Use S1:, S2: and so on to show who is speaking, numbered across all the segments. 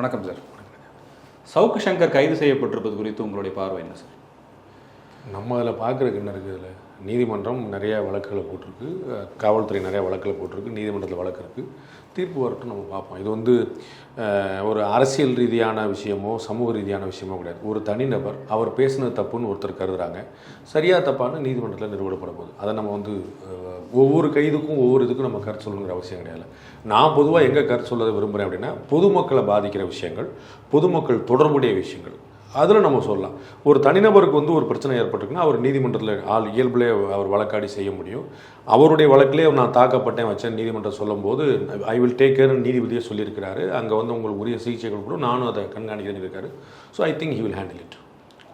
S1: வணக்கம் சார். சவுக்கு சங்கர் கைது செய்யப்பட்டிருப்பது குறித்து உங்களுடைய பார்வை என்ன சார்?
S2: நம்ம அதில் பார்க்குறதுக்கு என்ன இருக்குது இதில்? நீதிமன்றம் நிறைய வழக்குகளை போட்டிருக்கு. காவல்துறை நிறைய வழக்குகளை போட்டிருக்கு. நீதிமன்றத்தில் வழக்கு இருக்குது தீர்ப்பு வரட்டும் நம்ம பார்ப்போம். இது வந்து ஒரு அரசியல் ரீதியான விஷயமோ சமூக ரீதியான விஷயமோ கிடையாது. ஒரு தனிநபர் அவர் பேசுனது தப்புன்னு ஒருத்தர் கருதுகிறாங்க சரியாக தப்பான்னு நீதிமன்றத்தில் நிறுவனப்பட போகுது. அதை நம்ம வந்து ஒவ்வொரு கைதுக்கும் ஒவ்வொரு இதுக்கும் நம்ம கருத்து சொல்லணுங்கிற அவசியம் கிடையாது. நான் பொதுவாக எங்கே கருத்து சொல்ல விரும்புகிறேன் அப்படின்னா பொதுமக்களை பாதிக்கிற விஷயங்கள் பொதுமக்கள் தொடர்புடைய விஷயங்கள். அதில் நம்ம சொல்லலாம். ஒரு தனிநபருக்கு வந்து ஒரு பிரச்சனை ஏற்பட்டிருக்குன்னா அவர் நீதிமன்றத்தில் ஆள் இயல்புலேயே அவர் வழக்காடி செய்ய முடியும். அவருடைய வழக்கிலே நான் தாக்கப்பட்டேன் வச்சேன் நீதிமன்றம் சொல்லும்போது ஐ வில் டேக் கேர்னு நீதிபதியே சொல்லியிருக்கிறாரு. அங்கே வந்து உங்களுக்கு உரிய சிகிச்சைகள் கூட நானும் அதை கண்காணிக்கிறேன்னு இருக்காரு so I think he will handle it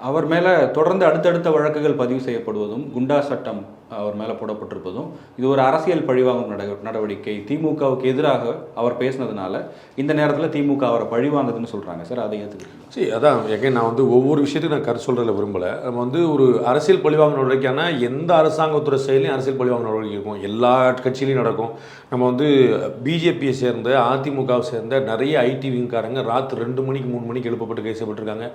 S1: அவர் மேலே தொடர்ந்து அடுத்தடுத்த வழக்குகள் பதிவு செய்யப்படுவதும் குண்டா சட்டம் அவர் மேலே போடப்பட்டிருப்பதும் இது ஒரு அரசியல் பழிவாங்கும் நடவடிக்கை. திமுகவுக்கு எதிராக அவர் பேசினதுனால இந்த நேரத்தில் திமுக அவரை பழிவாங்குதுன்னு சொல்கிறாங்க சார் அதை ஏற்றுக்கிறீங்க
S2: சரி அதான். எங்கே நான் வந்து ஒவ்வொரு விஷயத்துக்கும் நான் கருத்து சொல்கிறதில் விரும்பலை. நம்ம வந்து ஒரு அரசியல் பழிவாங்க நடவடிக்கைனா எந்த அரசாங்கத்துறை செயலையும் அரசியல் பழிவாங்க நடவடிக்கை இருக்கும். எல்லா கட்சியிலையும் நடக்கும். நம்ம வந்து பிஜேபியை சேர்ந்த அதிமுகவை சேர்ந்த நிறைய ஐடி விங்காரங்க ரெண்டு மணிக்கு மூணு மணிக்கு எழுப்பப்பட்டு கேசப்பட்டிருக்காங்க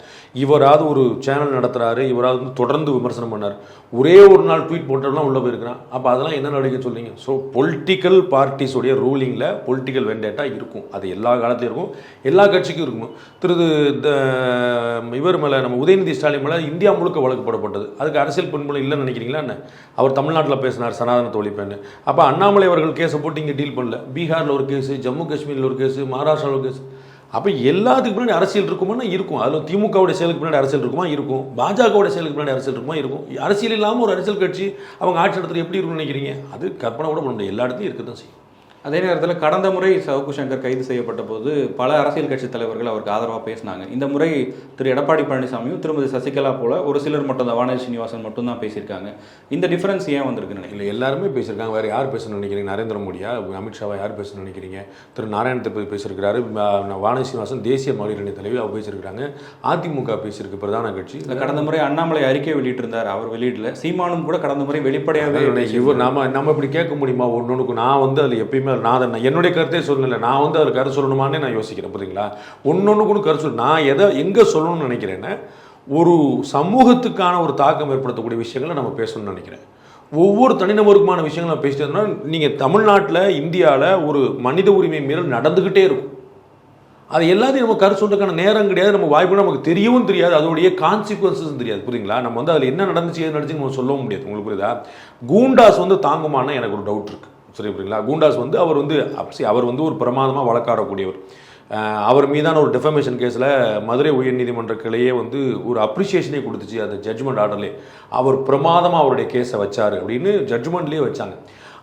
S2: இவராவது ஒரு சேனல் நடத்துகிறாரு இவராவது வந்து தொடர்ந்து விமர்சனம் பண்ணார். ஒரே ஒரு நாள் ட்வீட் போட்டோம்னா உள்ளே போயிருக்கிறான். அப்போ அதெல்லாம் என்ன நடிக்க சொல்லிங்க ஸோ பொலிட்டிக்கல் பார்ட்டிஸோடைய ரூலிங்கில் பொலிட்டிக்கல் வெண்டேட்டா இருக்கும். அது எல்லா காலத்துலையும் இருக்கும். எல்லா கட்சிக்கும் இருக்கும். திரு த- இவர் மேலே நம்ம உதயநிதி ஸ்டாலின் மேலே இந்தியா முழுக்க வழக்கு போடப்பட்டது. அதுக்கு அரசியல் பின்புலம் இல்லைன்னு நினைக்கிறீங்களா என்ன? அவர் தமிழ்நாட்டில் பேசினார் சனாதன ஒழிப்பேன்னு அப்போ அண்ணாமலை அவர்கள் கேஸை போட்டு இங்கே டீல் பண்ணல. பீகாரில் ஒரு கேஸு ஜம்மு காஷ்மீரில் ஒரு கேஸு மகாராஷ்டிராவில் ஒரு கேஸ் அப்போ எல்லாத்துக்கு பின்னாடி அரசியல் இருக்குமானா இருக்கும். அதில் திமுகவுடைய செயலுக்கு பின்னாடி அரசியல் இருக்குமா? இருக்கும். பாஜகவுடைய செயலுக்கு பின்னாடி அரசியல் இருக்குமா? இருக்கும். அரசியல் இல்லாமல் ஒரு அரசியல் கட்சி அவங்க ஆட்சி நடத்துறது எப்படி இருக்கும்னு நினைக்கிறீங்க? அது கற்பனை கூட பண்ண முடியாது. எல்லா இடத்துலையும் இருக்க தான் செய்யும்.
S1: அதே நேரத்தில் கடந்த முறை சவுக்கு சங்கர் கைது செய்யப்பட்ட போது பல அரசியல் கட்சி தலைவர்கள் அவருக்கு ஆதரவாக பேசினாங்க. இந்த முறை திரு. எடப்பாடி பழனிசாமியும் திருமதி சசிகலா போல ஒரு சிலர் மட்டும் தான் வானதி சீனிவாசன் மட்டும் தான் பேசியிருக்காங்க. இந்த டிஃபரன்ஸ் ஏன் வந்திருக்குன்னு நினைக்கிறேன்
S2: இல்லை எல்லாருமே பேசியிருக்காங்க. வேறு யார் பேசணும்னு நினைக்கிறீங்க? நரேந்திர மோடியா அமித்ஷாவா யார் பேசணும்னு நினைக்கிறீங்க? திரு. நாராயணத்தை பற்றி பேசியிருக்கிறாரு. வானதி சீனிவாசன் தேசிய மகளிர் அணி தலைவி அவர் பேசியிருக்கிறாங்க. அதிமுக பேசியிருக்கு பிரதான கட்சி.
S1: கடந்த முறை அண்ணாமலை அறிக்கை வெளியிட்டிருந்தார். அவர் வெளியிடல. சீமானும் கூட கடந்த முறை வெளிப்படையாகவே
S2: இவர் நாம நம்ம இப்படி கேட்க முடியுமா? ஒன்னொன்றுக்கு நான் வந்து அதில் எப்பயுமே நான் அதை நான் என்னுடைய கருத்தே சொல்லல. நான் வந்து அதில் கருத்து சொல்லணுமானே நான் யோசிக்கிறேன் புரியுங்களா ஒன்று கூட கருத்து சொல்லு. நான் எதை எங்கே சொல்லணும்னு நினைக்கிறேன்னா ஒரு சமூகத்துக்கான ஒரு தாக்கம் ஏற்படுத்தக்கூடிய விஷயங்களை நம்ம பேசணும்னு நினைக்கிறேன். ஒவ்வொரு தனிநபருக்குமான விஷயங்கள் நான் பேசிட்டு இருந்தோம்னா நீங்கள் தமிழ்நாட்டில் இந்தியாவில் ஒரு மனித உரிமை மீறல் நடந்துக்கிட்டே இருக்கும். அது எல்லாத்தையும் நம்ம கருத்து சொல்றதுக்கான நேரம் கிடையாது. நம்ம வாய்ப்பு நமக்கு தெரியவும் தெரியாது. அதோடைய கான்சிக்வன்சஸும் தெரியாது புரியுங்களா நம்ம வந்து அதில் என்ன நடந்துச்சு எது நடந்துச்சு நம்ம சொல்லவும் முடியாது. உங்களுக்கு புரியுதா? கூண்டாஸ் வந்து தாங்குமான்னு எனக்கு ஒரு டவுட் இருக்கு. சரி புரியுங்களா கூண்டாஸ் வந்து அவர் வந்து அப்ப அவர் வந்து ஒரு பிரமாதமாக வழக்காடக்கூடியவர். அவர் மீதான ஒரு டெஃபமேஷன் கேஸில் மதுரை உயர்நீதிமன்ற கிளையே வந்து ஒரு அப்ரிசியேஷனே கொடுத்துச்சு அந்த ஜட்ஜ்மெண்ட் ஆர்டர்லேயே அவர் பிரமாதமாக அவருடைய கேஸை வச்சார் அப்படின்னு ஜட்ஜ்மெண்ட்லேயே வச்சாங்க.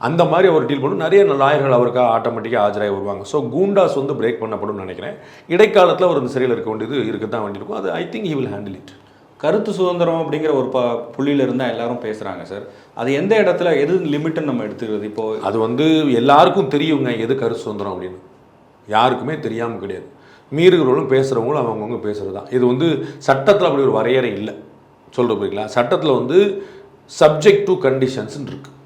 S2: அந்த மாதிரி அவர் டீல் பண்ணும் நிறைய லாயர்கள் அவருக்காக ஆட்டோமேட்டிக்காக ஆஜராகி வருவாங்க. ஸோ கூண்டாஸ் வந்து பிரேக் பண்ணப்படும் நினைக்கிறேன். இடைக்காலத்தில் அவர் இந்த சிறையில் இருக்க வேண்டியது இருக்க தான் வேண்டியிருக்கும். அது I think he will handle it
S1: கருத்து சுதந்திரம் அப்படிங்கிற ஒரு ப புள்ளியில இருந்தால் எல்லாரும் பேசுறாங்க சார். அது எந்த இடத்துல எது லிமிட்னு நம்ம எடுத்துக்கிறது? இப்போ
S2: அது வந்து எல்லாருக்கும் தெரியுங்க எது கருத்து சுதந்திரம் அப்படின்னு. யாருக்குமே தெரியாமல் கிடையாது. மீறுகிறவங்களும் பேசுகிறவங்களும் அவங்கவுங்க பேசுகிறது தான் இது வந்து சட்டத்தில் அப்படி ஒரு வரையறை இல்லை. சொல்கிற போறீங்களா சட்டத்தில் வந்து சப்ஜெக்ட் டு கண்டிஷன்ஸ்னு இருக்குது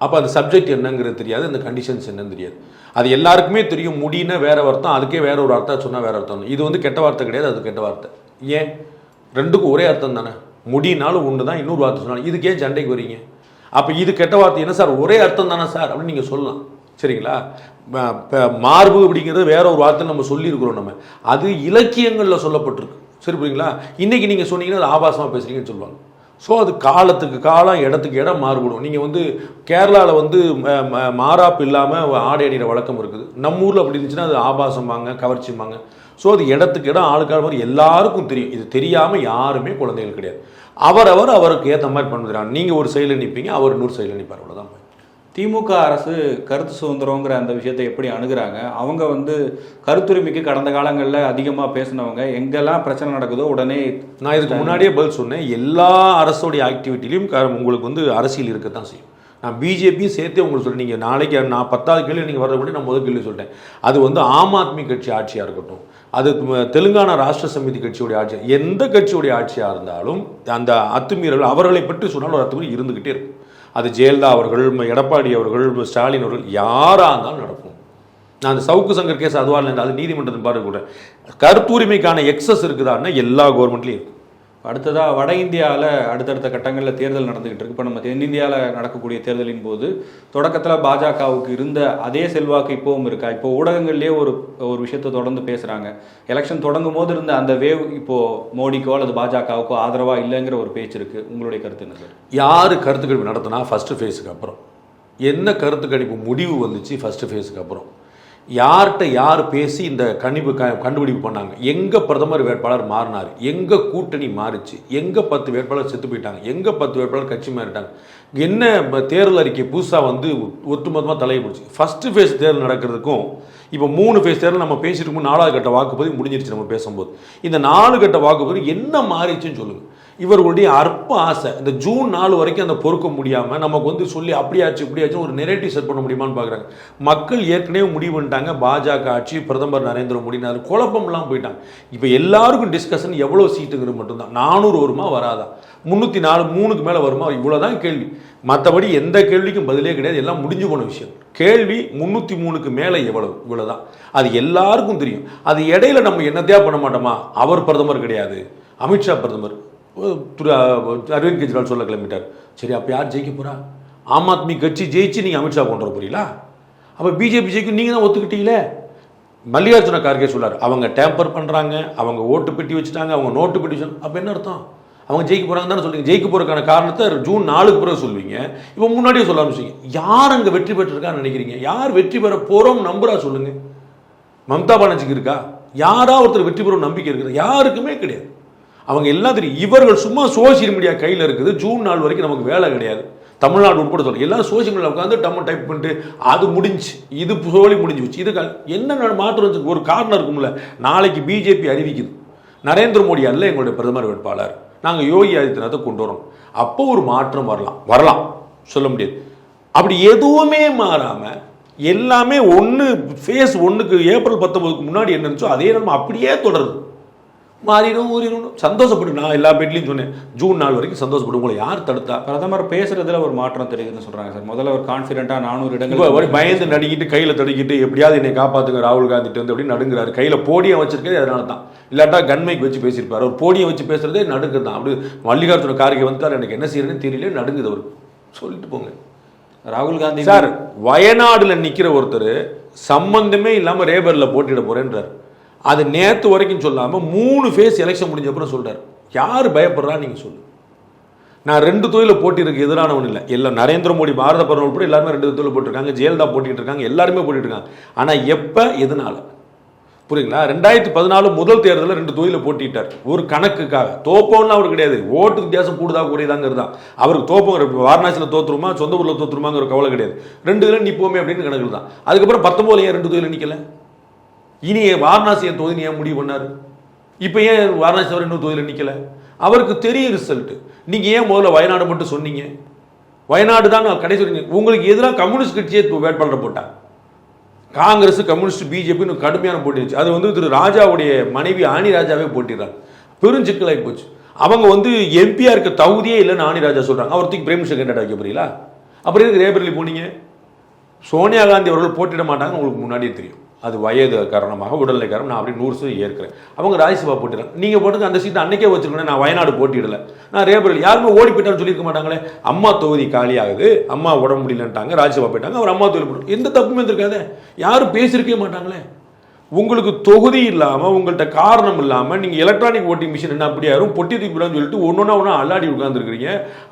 S2: அப்போ அந்த சப்ஜெக்ட் என்னங்கிறது தெரியாது அந்த கண்டிஷன்ஸ் என்னன்னு தெரியாது. அது எல்லாருக்குமே தெரியும். முடினா வேறு அர்த்தம் அதுக்கே வேற ஒரு அர்த்தம் சொன்னால் வேறு அர்த்தம். இது வந்து கெட்ட வார்த்தை கிடையாது அது கெட்ட வார்த்தை. ஏன்? ரெண்டுக்கும் ஒரே அர்த்தம் தானே? முடினாலும் ஒன்று தான் இன்னொரு வார்த்தை சொன்னாலும். இதுக்கே சண்டைக்கு வரீங்க. அப்போ இது கெட்ட வார்த்தை என்ன சார்? ஒரே அர்த்தம் தானே சார்? அப்படின்னு நீங்கள் சொல்லலாம். சரிங்களா? மார்பு அப்படிங்கிறது வேற ஒரு வார்த்தை நம்ம சொல்லியிருக்கிறோம் நம்ம. அது இலக்கியங்களில் சொல்லப்பட்டிருக்கு. சரி புரியுங்களா? இன்னைக்கு நீங்கள் சொன்னீங்கன்னா அது ஆபாசமாக பேசுறீங்கன்னு சொல்லுவாங்க. ஸோ அது காலத்துக்கு காலம் இடத்துக்கு இடம் மாறுபடும். நீங்கள் வந்து கேரளாவில் வந்து ம- ம- மாறாப்பு இல்லாமல் ஆடை அணிகிற வழக்கம் இருக்குது. நம்ம ஊரில் அப்படி இருந்துச்சுன்னா அது ஆபாசம்பாங்க கவர்ச்சிம்பாங்க. ஸோ அது இடத்துக்கு இடம் ஆளுக்கான மாதிரி எல்லாருக்கும் தெரியும். இது தெரியாமல் யாருமே குழந்தைகள் கிடையாது. அவரவர் அவருக்கு ஏற்ற மாதிரி பண்ணுறாங்க. நீங்கள் ஒரு சைடில் நிற்பீங்க அவர் இன்னொரு சைடில் நிற்பார் அவ்வளோதான்
S1: திமுக அரசு கருத்து சுதந்திரங்கிற அந்த விஷயத்தை எப்படி அணுகுறாங்க? அவங்க வந்து கருத்துரிமைக்கு கடந்த காலங்களில் அதிகமாக பேசினவங்க எங்கெல்லாம் பிரச்சனை நடக்குதோ உடனே
S2: நான் இதுக்கு முன்னாடியே பதில் சொன்னேன். எல்லா அரசோடைய ஆக்டிவிட்டிலையும் உங்களுக்கு வந்து அரசியல் இருக்கத்தான் செய்யும். நான் பிஜேபியும் சேர்த்தே உங்களுக்கு சொல்றேன். நீங்கள் நாளைக்கு நான் பத்தாவது கேள்வி நீங்கள் வர்றது கூட நான் முதல் கேள்வி சொல்லிட்டேன். அது வந்து ஆம் ஆத்மி கட்சி ஆட்சியாக இருக்கட்டும் அது தெலுங்கானா ராஷ்டிர சமிதி கட்சியுடைய ஆட்சி எந்த கட்சியுடைய ஆட்சியாக இருந்தாலும் அந்த அத்துமீறல் அவர்களை பற்றி சொன்னால் ஒரு அத்துமீறல் இருந்துக்கிட்டே இருக்கும். அது ஜெயலலிதா அவர்கள் எடப்பாடி அவர்கள் ஸ்டாலின் அவர்கள் யாராக இருந்தாலும் நடக்கும். நான் அந்த சவுக்கு சங்கர் கேஸ் அதுவா இல்லை அது நீதிமன்றத்தின் பார்வை கூட கருத்துரிமைக்கான எக்ஸஸ் இருக்குதான்னா எல்லா கவர்மெண்ட்லையும் இருக்கும்
S1: அடுத்ததாக வட இந்தியாவில் அடுத்தடுத்த கட்டங்களில் தேர்தல் நடந்துகிட்டு இருக்கு. இப்போ நம்ம தென்னிந்தியாவில் நடக்கக்கூடிய தேர்தலின் போது தொடக்கத்தில் பாஜகவுக்கு இருந்த அதே செல்வாக்கு இப்போவும் இருக்கா? இப்போ ஊடகங்கள்லேயே ஒரு ஒரு விஷயத்தை தொடர்ந்து பேசுகிறாங்க எலெக்ஷன் தொடங்கும் போது இருந்த அந்த வேவ் இப்போது மோடிக்கோ அல்லது பாஜகவுக்கோ ஆதரவா இல்லைங்கிற ஒரு பேச்சு இருக்குது உங்களுடைய கருத்து என்ன சார்?
S2: யார் கருத்து கணிப்பு நடத்தினா ஃபஸ்ட்டு ஃபேஸுக்கு அப்புறம். என்ன கருத்து கணிப்பு முடிவு வந்துச்சு ஃபஸ்ட்டு ஃபேஸுக்கு அப்புறம்? யார்கிட்ட யார் பேசி இந்த கணிப்பு க கண்டுபிடிப்பு பண்ணாங்க? எங்கே பிரதமர் வேட்பாளர் மாறினார்? எங்கே கூட்டணி மாறிச்சு? எங்கே பத்து வேட்பாளர் செத்து போயிட்டாங்க? எங்கே பத்து வேட்பாளர் கட்சி மாறிட்டாங்க? என்ன தேர்தல் அறிக்கை புதுசாக வந்து ஒட்டுமொத்தமாக தலையை பிடிச்சி. ஃபஸ்ட்டு ஃபேஸ் தேர்தல் நடக்கிறதுக்கும் இப்போ மூணு ஃபேஸ் தேர்தல் நம்ம பேசிட்டு நாலாவது கட்ட வாக்குப்பதிவு முடிஞ்சிருச்சு நம்ம பேசும்போது. இந்த நாலு கட்ட வாக்குப்பதிவு என்ன மாறிச்சுன்னு சொல்லுங்கள் இவர்களுடைய அற்ப ஆசை இந்த ஜூன் நாலு வரைக்கும் அந்த பொறுக்க முடியாமல் நமக்கு வந்து சொல்லி அப்படியாச்சு இப்படியாச்சும் ஒரு நெரேட்டிவ் செட் பண்ண முடியுமான்னு பார்க்குறாங்க மக்கள் ஏற்கனவே முடிவு பண்ணிட்டாங்க பாஜக ஆட்சி பிரதமர் நரேந்திர மோடி அது குழப்பம்லாம் போயிட்டாங்க. இப்போ எல்லாருக்கும் டிஸ்கஷன் எவ்வளோ சீட்டுங்கிறது மட்டும்தான். நானூறு வருமா வராதா? முந்நூற்றி நாலு மூணுக்கு மேலே வருமா? இவ்வளோதான் கேள்வி. மற்றபடி எந்த கேள்விக்கும் பதிலே கிடையாது. எல்லாம் முடிஞ்சு போன விஷயம். கேள்வி முந்நூற்றி மூணுக்கு மேலே எவ்வளவு? இவ்வளோதான் அது எல்லாருக்கும் தெரியும். அது இடையில நம்ம என்னத்தையா பண்ண மாட்டோமா? அவர் பிரதமர் கிடையாது. அமித்ஷா பிரதமர். திரு அரவிந்த் கெஜ்ரிவால் சொல்ல கிளம்பிட்டார். சரி அப்போ யார் ஜெயிக்க போகிறா ஆம் ஆத்மி கட்சி ஜெயிச்சு நீங்கள் அமித்ஷா கொண்டு வர போறீங்களா? அப்போ பிஜேபி ஜெயிக்கும் நீங்கள் தான் ஒத்துக்கிட்டீங்களே? மல்லிகார்ஜுன கார்கே சொல்லார் அவங்க டேம்பர் பண்ணுறாங்க அவங்க ஓட்டு பெட்டி வச்சுட்டாங்க அவங்க நோட்டு பெட்டி வச்சு அப்போ என்ன அர்த்தம்? அவங்க ஜெயிக்க போகிறாங்க தானே சொல்லுங்க ஜெயிக்க போகிறதுக்கான காரணத்தை ஜூன் நாலுக்கு பிறகு சொல்லுவீங்க. இப்போ முன்னாடியே சொல்ல ஆரம்பிச்சிங்க யார் அங்கே வெற்றி பெற்றிருக்கான்னு நினைக்கிறீங்க? யார் வெற்றி பெற போகிறோம் நம்புறா சொல்லுங்கள் மம்தா பானர்ஜிக்கு இருக்கா? யாரா ஒருத்தர் வெற்றி பெறும் நம்பிக்கை இருக்குது? யாருக்குமே கிடையாது. அவங்க எல்லாம் தெரியும் இவர்கள் சும்மா சோசியல் மீடியா கையில் இருக்குது. ஜூன் நாள் வரைக்கும் நமக்கு வேலை கிடையாது. தமிழ்நாடு உட்பட சொல்ல எல்லாரும் சோசியல் மீடியா உட்காந்து டம்ம டைப் பண்ணிட்டு அது முடிஞ்சு இது சோழி முடிஞ்சு வச்சு இது க- என்ன மாற்றம் இருந்துச்சு? ஒரு காரணம் இருக்கும்ல. நாளைக்கு பிஜேபி அறிவிக்குது. நரேந்திர மோடி அல்ல எங்களுடைய பிரதமர் வேட்பாளர். நாங்கள் யோகி ஆதித்யநாத்தை கொண்டு வரோம். அப்போ ஒரு மாற்றம் வரலாம். வரலாம். சொல்ல முடியாது. அப்படி எதுவுமே மாறாமல் எல்லாமே ஒன்று ஃபேஸ் ஒன்றுக்கு ஏப்ரல் பத்தொன்பதுக்கு முன்னாடி என்ன இருந்துச்சோ அதே நம்ம அப்படியே தொடருது. மாறிடும் ஊறிடும். சந்தோஷப்படு. நான் எல்லா பேட்லையும் சொன்னேன். ஜூன் நாள் வரைக்கும் சந்தோஷப்படு. உங்களை யார் தடுத்தா?
S1: பிரதமர் பேசுறதுல ஒரு மாற்றம் தெரியுதுன்னு சொல்றாங்க சார். முதல்ல ஒரு கான்ஃபிடென்ட்டா நானூறு இடங்கள்
S2: பயந்து நடுங்கிட்டு கையில் தடுக்கிட்டு எப்படியாவது என்னை காப்பாத்துங்க ராகுல் காந்திட்டு வந்து அப்படின்னு நடுங்கிறாரு. கையில் போடியம் வச்சிருக்கிறது அதனால தான் இல்லாட்டா கன்மைக்கு வச்சு பேசியிருப்பாரு. ஒரு போடியம் வச்சு பேசுறதே நடுங்கு தான் அப்படி மல்லிகார்ஜுன கார்கே வந்துட்டார் எனக்கு என்ன செய்யறதுன்னு தெரியல நடுங்குது அவருக்கு சொல்லிட்டு போங்க.
S1: ராகுல் காந்தி
S2: சார் வயநாடுல நிக்கிற ஒருத்தர் சம்பந்தமே இல்லாம ரேபர்ல போட்டியிட போறேன்றார். அது நேற்று வரைக்கும் சொல்லாமல் மூணு ஃபேஸ் எலெக்ஷன் முடிஞ்ச அப்புறம் சொல்கிறார் யார் பயப்படுறா நீங்கள் சொல்லு. நான் ரெண்டு தொழில போட்டியிருக்கு எதிரானவன் இல்லை. எல்லாம் நரேந்திர மோடி பாரத பிரதமர் உட்பட எல்லாருமே ரெண்டு தொழில் போட்டிருக்காங்க. ஜெயலலிதா போட்டிட்டு இருக்காங்க. எல்லாருமே போட்டிட்டு இருக்காங்க. ஆனால் எப்போ எதனால? புரியுங்களா ரெண்டாயிரத்தி பதினாலு முதல் தேர்தலில் ரெண்டு தொழில போட்டிட்டார். ஒரு கணக்குக்காக. தோப்போம்னு அவர் கிடையாது. ஓட்டு வித்தியாசம் கூடுதா குறையுதாங்கிறது தான் அவருக்கு தோப்பம் வாரணாசியில் தோத்துருமா சொந்த ஊரில் தோத்துருமாங்கிற கவலை கிடையாது. ரெண்டு இதில் நிற்போமே அப்படின்னு கணக்கு தான். அதுக்கப்புறம் பத்தொம்போதுல ஏன் ரெண்டு தொழில நிற்கலை இனி வாரணாசி என் தொகுதி ஏன் முடிவு பண்ணார்? இப்போ ஏன் வாரணாசி அவர் இன்னும் தொகுதியில் நிற்கலை அவருக்கு தெரியும் ரிசல்ட்டு நீங்கள் ஏன் முதல்ல வயநாடு மட்டும் சொன்னீங்க? வயநாடு தான் நான் கடைசி உங்களுக்கு எதிராக கம்யூனிஸ்ட் கட்சியே வேட்பாளர் போட்டாங்க. காங்கிரஸ் கம்யூனிஸ்ட் பிஜேபின்னு கடுமையான போட்டி இருந்துச்சு. அது வந்து திரு ராஜாவுடைய மனைவி ஆணி ராஜாவே போட்டிடுறாங்க. பெருஞ்சிக்கலாகி போச்சு. அவங்க வந்து எம்பியா இருக்க தகுதியே இல்லைன்னு ஆணி ராஜா சொல்கிறாங்க அவர் தூக்கி பிரேம் கேண்டா வைக்க போறீங்களா? அப்புறம் எதுக்கு ரேபரலி போனீங்க? சோனியா காந்தி அவர்கள் போட்டிட மாட்டாங்க உங்களுக்கு முன்னாடியே தெரியும். அது வயது காரணமாக உடல்நிலை காரணம் நான் அப்படி நூறு சீட் ஏற்கிறேன். அவங்க ராஜ்யசபா போட்டிடுறாங்க நீங்கள் போட்டது அந்த சீட்டை அன்னைக்கே வச்சிருக்கணும் நான் வயநாடு போட்டிடல நான் ரேபரில் யாருமே ஓடி போயிட்டான்னு சொல்லியிருக்க மாட்டாங்களே. அம்மா தொகுதி காலியாகுது அம்மா உடம்பு முடியலன்ட்டாங்க ராஜ்யசபா போயிட்டாங்க அவர் அம்மா தொகுதி போட்டு எந்த தப்புமே இருந்திருக்காதே யாரும் பேசியிருக்கவே மாட்டாங்களே. உங்களுக்கு தொகுதி இல்லாமல் உங்கள்கிட்ட காரணம் இல்லாமல் நீங்கள் எலக்ட்ரானிக் ஓட்டிங் மிஷின் என்ன அப்படி வரும் பொட்டி தூக்கி சொல்லிட்டு ஒன்று ஒன்றா அல்லாடி உட்காந்துருக்கீங்க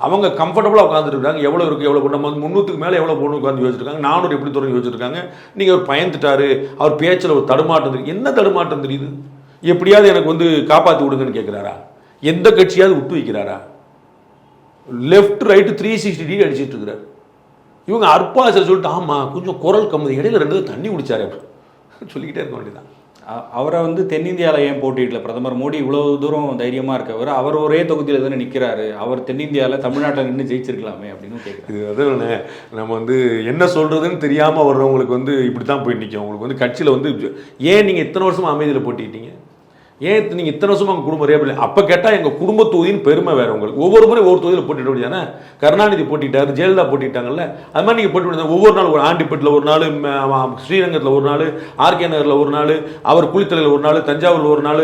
S2: அவங்க கம்ஃபர்டபுளாக உட்காந்துருக்காங்க எவ்வளோ இருக்குது எவ்வளோ நம்ம வந்து முந்நூற்றுக்கு மேலே எவ்வளோ போகணும் உட்காந்து யோசிச்சிருக்காங்க. நானூறு எப்படி தூரம் யோசிச்சிருக்காங்க. நீங்கள் அவர் பயந்துட்டாரு அவர் பேச்சில் ஒரு தடுமாட்டம் தெரியுது. என்ன தடுமாட்டம் தெரியுது? எப்படியாவது எனக்கு வந்து காப்பாற்றி விடுங்கன்னு கேட்குறாரா எந்த கட்சியாவது விட்டு வைக்கிறாரா? Left right three sixty degree அடிச்சிட்டு இருக்கிறார். இவங்க அற்பாசர் சொல்லிட்டு ஆமாம் கொஞ்சம் குரல் கம்மி. இடையில ரெண்டு தண்ணி குடிச்சாரு அப்படி சொல்லிக்கிட்டே இருக்க வேண்டியதான்
S1: அவரை வந்து தென்னிந்தியாவில் ஏன் போட்டியிடல? பிரதமர் மோடி இவ்வளவு தூரம் தைரியமா இருக்கவர். அவர் ஒரே தொகுதியில தானே நிக்கிறாரு. அவர் தென்னிந்தியாவில் தமிழ்நாட்டில் நின்று ஜெயிச்சிருக்கலாமே அப்படின்னு கேட்குறேன்
S2: இது அதான் நம்ம வந்து என்ன சொல்றதுன்னு தெரியாம வர்றவங்களுக்கு வந்து இப்படி தான் போய் நிற்கும் உங்களுக்கு வந்து கட்சியில் வந்து ஏன் நீங்க இத்தனை வருஷமா அமைதியில் போட்டிக்கிட்டீங்க ஏன் நீங்கள் இத்தனை வருஷமா உங்கள் குடும்பம் ரேபிள் அப்போ கேட்டால் எங்கள் குடும்ப தொகுதியின் பெருமை வேறு உங்களுக்கு. ஒவ்வொரு முறை ஒவ்வொரு தொகுதியில் போட்டிட முடியாது கருணாநிதி போட்டிட்டாரு ஜெயலலிதா போட்டிட்டாங்கல்ல. அது மாதிரி நீங்கள் போட்டு ஒவ்வொரு நாள் ஒரு ஆண்டிப்பட்டில் ஒரு நாள் ஸ்ரீரங்கத்தில் ஒரு நாள் ஆர்கே நகரில் ஒரு நாள் அவர் குளித்தலையில் ஒரு நாள் தஞ்சாவூரில் ஒரு நாள்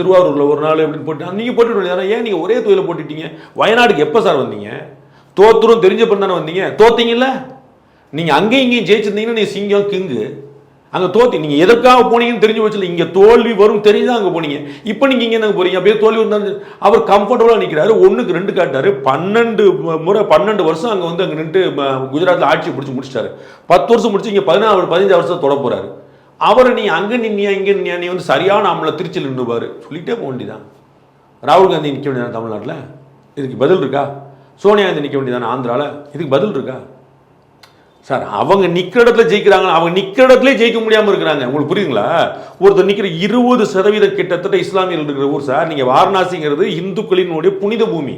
S2: திருவாரூரில் ஒரு நாள் அப்படின்னு போட்டு நீங்கள் போட்டிட முடியாது ஏன் நீங்கள் ஒரே தொகுதியில் போட்டிட்டீங்க? வயநாடுக்கு எப்போ சார் வந்தீங்க? தோத்துரும் தெரிஞ்ச பிறந்தானே வந்தீங்க? தோத்தீங்கல்ல? நீங்கள் அங்கேயும் இங்கேயும் ஜெயிச்சிருந்தீங்கன்னா நீ சிங்கம் கிங்கு. அங்கே தோத்தி நீங்கள் எதற்காக போனீங்கன்னு தெரிஞ்சு வச்சுல இங்கே தோல்வி வரும் தெரிஞ்சு அங்கே போனீங்க. இப்போ நீங்கள் இங்கே அங்கே போறீங்க? அப்படியே தோல்வி வந்தாரு அவர் கம்ஃபர்டபுளாக நிற்கிறாரு ஒன்றுக்கு ரெண்டு காட்டாரு. பன்னெண்டு மு- முறை பன்னெண்டு வருஷம் அங்கே வந்து அங்கே நின்று குஜராத்தில் ஆட்சி பிடிச்சி முடிச்சிட்டாரு. பத்து வருஷம் முடிச்சு இங்கே பதினாறு பதினஞ்சு வருஷம் தொட போறாரு. அவரை நீ அங்கே நின்னியா இங்கே நின்னியா நீ வந்து சரியான ஆம்பளை திருச்சியில் நின்றுவார் சொல்லிட்டே போக வேண்டியதான் ராகுல் காந்தி நிற்க வேண்டியதான தமிழ்நாட்டில். இதுக்கு பதில் இருக்கா? சோனியா காந்தி நிற்க வேண்டியதான ஆந்திராவில் இதுக்கு பதில் இருக்கா? சார் அவங்க நிற்கிற இடத்துல ஜெயிக்கிறாங்க அவங்க நிற்கிற இடத்துல ஜெயிக்க முடியாமல் இருக்கிறாங்க. உங்களுக்கு புரியுங்களா ஒருத்தர் நிற்கிற இருபது சதவீதம் கிட்டத்தட்ட இஸ்லாமியர்கள் இருக்கிற ஊர் சார். நீங்கள் வாரணாசிங்கிறது இந்துக்களினுடைய புனித பூமி.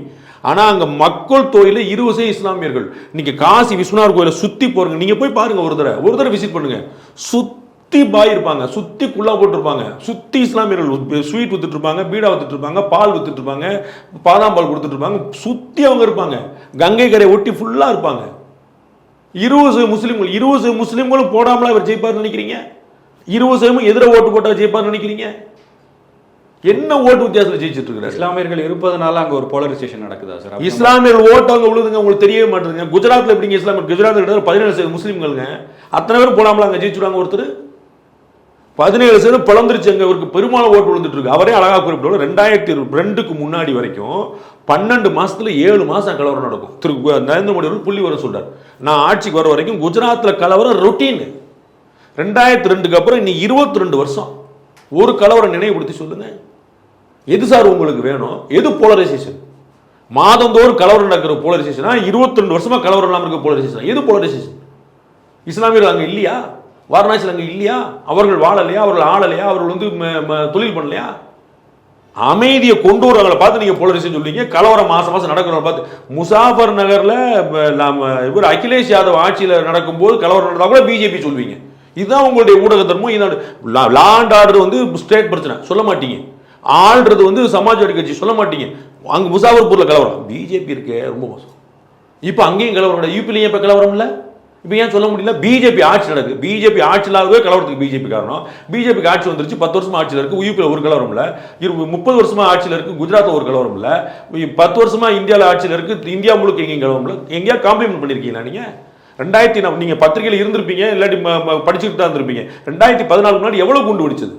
S2: ஆனால் அங்கே மக்கள் தொழிலில் இருபது இஸ்லாமியர்கள். நீங்கள் காசி விஸ்வநாதர் கோயிலை சுற்றி போறீங்க. நீங்கள் போய் பாருங்கள் ஒரு தடவை. ஒரு தடவை விசிட் பண்ணுங்கள் சுத்தி பாய் இருப்பாங்க. சுத்தி குள்ளா போட்டிருப்பாங்க. சுத்தி இஸ்லாமியர்கள் ஸ்வீட் வித்துட்டு இருப்பாங்க பீடா வித்துட்டு இருப்பாங்க பால் வித்துட்டு இருப்பாங்க பாதாம் பால் கொடுத்துட்டு இருப்பாங்க. சுத்தி அவங்க இருப்பாங்க. கங்கை கரை ஒட்டி ஃபுல்லாக இருப்பாங்க. இருபது முஸ்லீம்கள் இருபது முஸ்லீம்களும் போடாமலா இவர் ஜெயிப்பார் நினைக்கிறீங்க? இருபது சதவீதம் எதிர ஓட்டு போட்டா ஜெயிப்பார் நினைக்கிறீங்க? என்ன ஓட்டு வித்தியாசத்தில் ஜெயிச்சிட்டு இருக்கிறாரு
S1: இஸ்லாமியர்கள் இருப்பதனால அங்க ஒரு போலரைசேஷன் நடக்குதா சார்
S2: இஸ்லாமியர்கள் ஓட்டு அங்க விழுதுங்க உங்களுக்கு தெரியவே மாட்டேங்குங்க குஜராத்ல எப்படிங்க இஸ்லாமியர் குஜராத்ல கிட்ட பதினேழு முஸ்லீம்களுங்க. அத்தனை பேர் போடாமல அங்க ஜெயிச்சுடுவாங்க ஒருத்தர்? பதினேழு சதவீதம் பிளந்துருச்சு அங்கே. இவருக்கு பெரும்பாலும் ஓட்டு விழுந்துட்டு இருக்கு அவரே அழகாக குறிப்பிட்டு ரெண்டாயிரத்தி ரெண்டுக்கு முன்னாடி வரைக்கும் பன்னெண்டு மாசத்துல ஏழு மாசம் கலவரம் நடக்கும். திரு நரேந்திர மோடி அவர்கள் புள்ளி வர சொல்றாரு. நான் ஆட்சிக்கு வர வரைக்கும் குஜராத்ல கலவரம் ரொட்டீன் ரெண்டாயிரத்தி ரெண்டுக்கு அப்புறம் இன்னும் இருபத்தி ரெண்டு வருஷம். ஒரு கலவரம் நினைவுபடுத்தி சொல்லுங்க. எது சார் உங்களுக்கு வேணும்? எது போலரைசேஷன் மாதந்தோறும் கலவரம் நடக்கிற போலரைசேஷனா இருபத்தி ரெண்டு வருஷமா கலவரம் இல்லாமல் இருக்க போலரைசேஷன் எது போலரைசேஷன் இஸ்லாமியர்கள் அங்கே இல்லையா? வாரணாசியில் அங்கே இல்லையா? அவர்கள் வாழலையா? அவர்கள் ஆளலையா? அவர்கள் வந்து ம- ம- தொழில் பண்ணலையா? அமைதியை கொண்டு வரவங்களை பார்த்து நீங்கள் போலரிசன் சொல்லுவீங்க கலவரம் மாதம் மாதம் நடக்கிறவங்க பார்த்து. முசாஃபர் நகரில் நம்ம இவர் அகிலேஷ் யாதவ் ஆட்சியில் நடக்கும்போது கலவரம் நடந்தா கூட பிஜேபி சொல்வீங்க. இதுதான் உங்களுடைய ஊடக தர்மம் இதான் லா ஆர்டர் வந்து ஸ்டேட் பிரச்சனை. சொல்ல மாட்டீங்க. ஆள்றது வந்து சமாஜ்வாடி கட்சி. சொல்ல மாட்டீங்க. அங்கே முசாஃபர்பூரில் கலவரம். பிஜேபி இருக்கே ரொம்ப மோசம். இப்போ அங்கேயும் கலவரம் யூபிலையும் இப்போ கலவரம் இல்லை. இப்போ ஏன் சொல்ல முடியல? பிஜேபி ஆட்சி நடக்குது. பிஜேபி ஆட்சியிலாகவே கலவரத்துக்கு பிஜேபி காரணம். பிஜேபிக்கு ஆட்சி வந்துருச்சு. பத்து வருஷமா ஆட்சியில் இருக்கு. யூபியில் ஒரு கலவரம் இல்லை. இரு முப்பது வருஷமா ஆட்சியில் இருக்கு. குஜராத்தில் ஒரு கலவரம் இல்லை. பத்து வருஷமா இந்தியாவில் ஆட்சியில் இருக்கு. இந்தியா முழுக்க எங்கேயும் கலவரம் இல்லை. எங்கேயா காம்ப்ளிமெண்ட் பண்ணியிருக்கீங்களா நீங்கள் ரெண்டாயிரத்தி நான் நீங்கள் பத்திரிகையில் இருந்திருப்பீங்க. இல்லாட்டி ம- படிச்சுட்டு தான் இருந்திருப்பீங்க. ரெண்டாயிரத்தி பதினாலு முன்னாடி எவ்வளோ குண்டு பிடிச்சது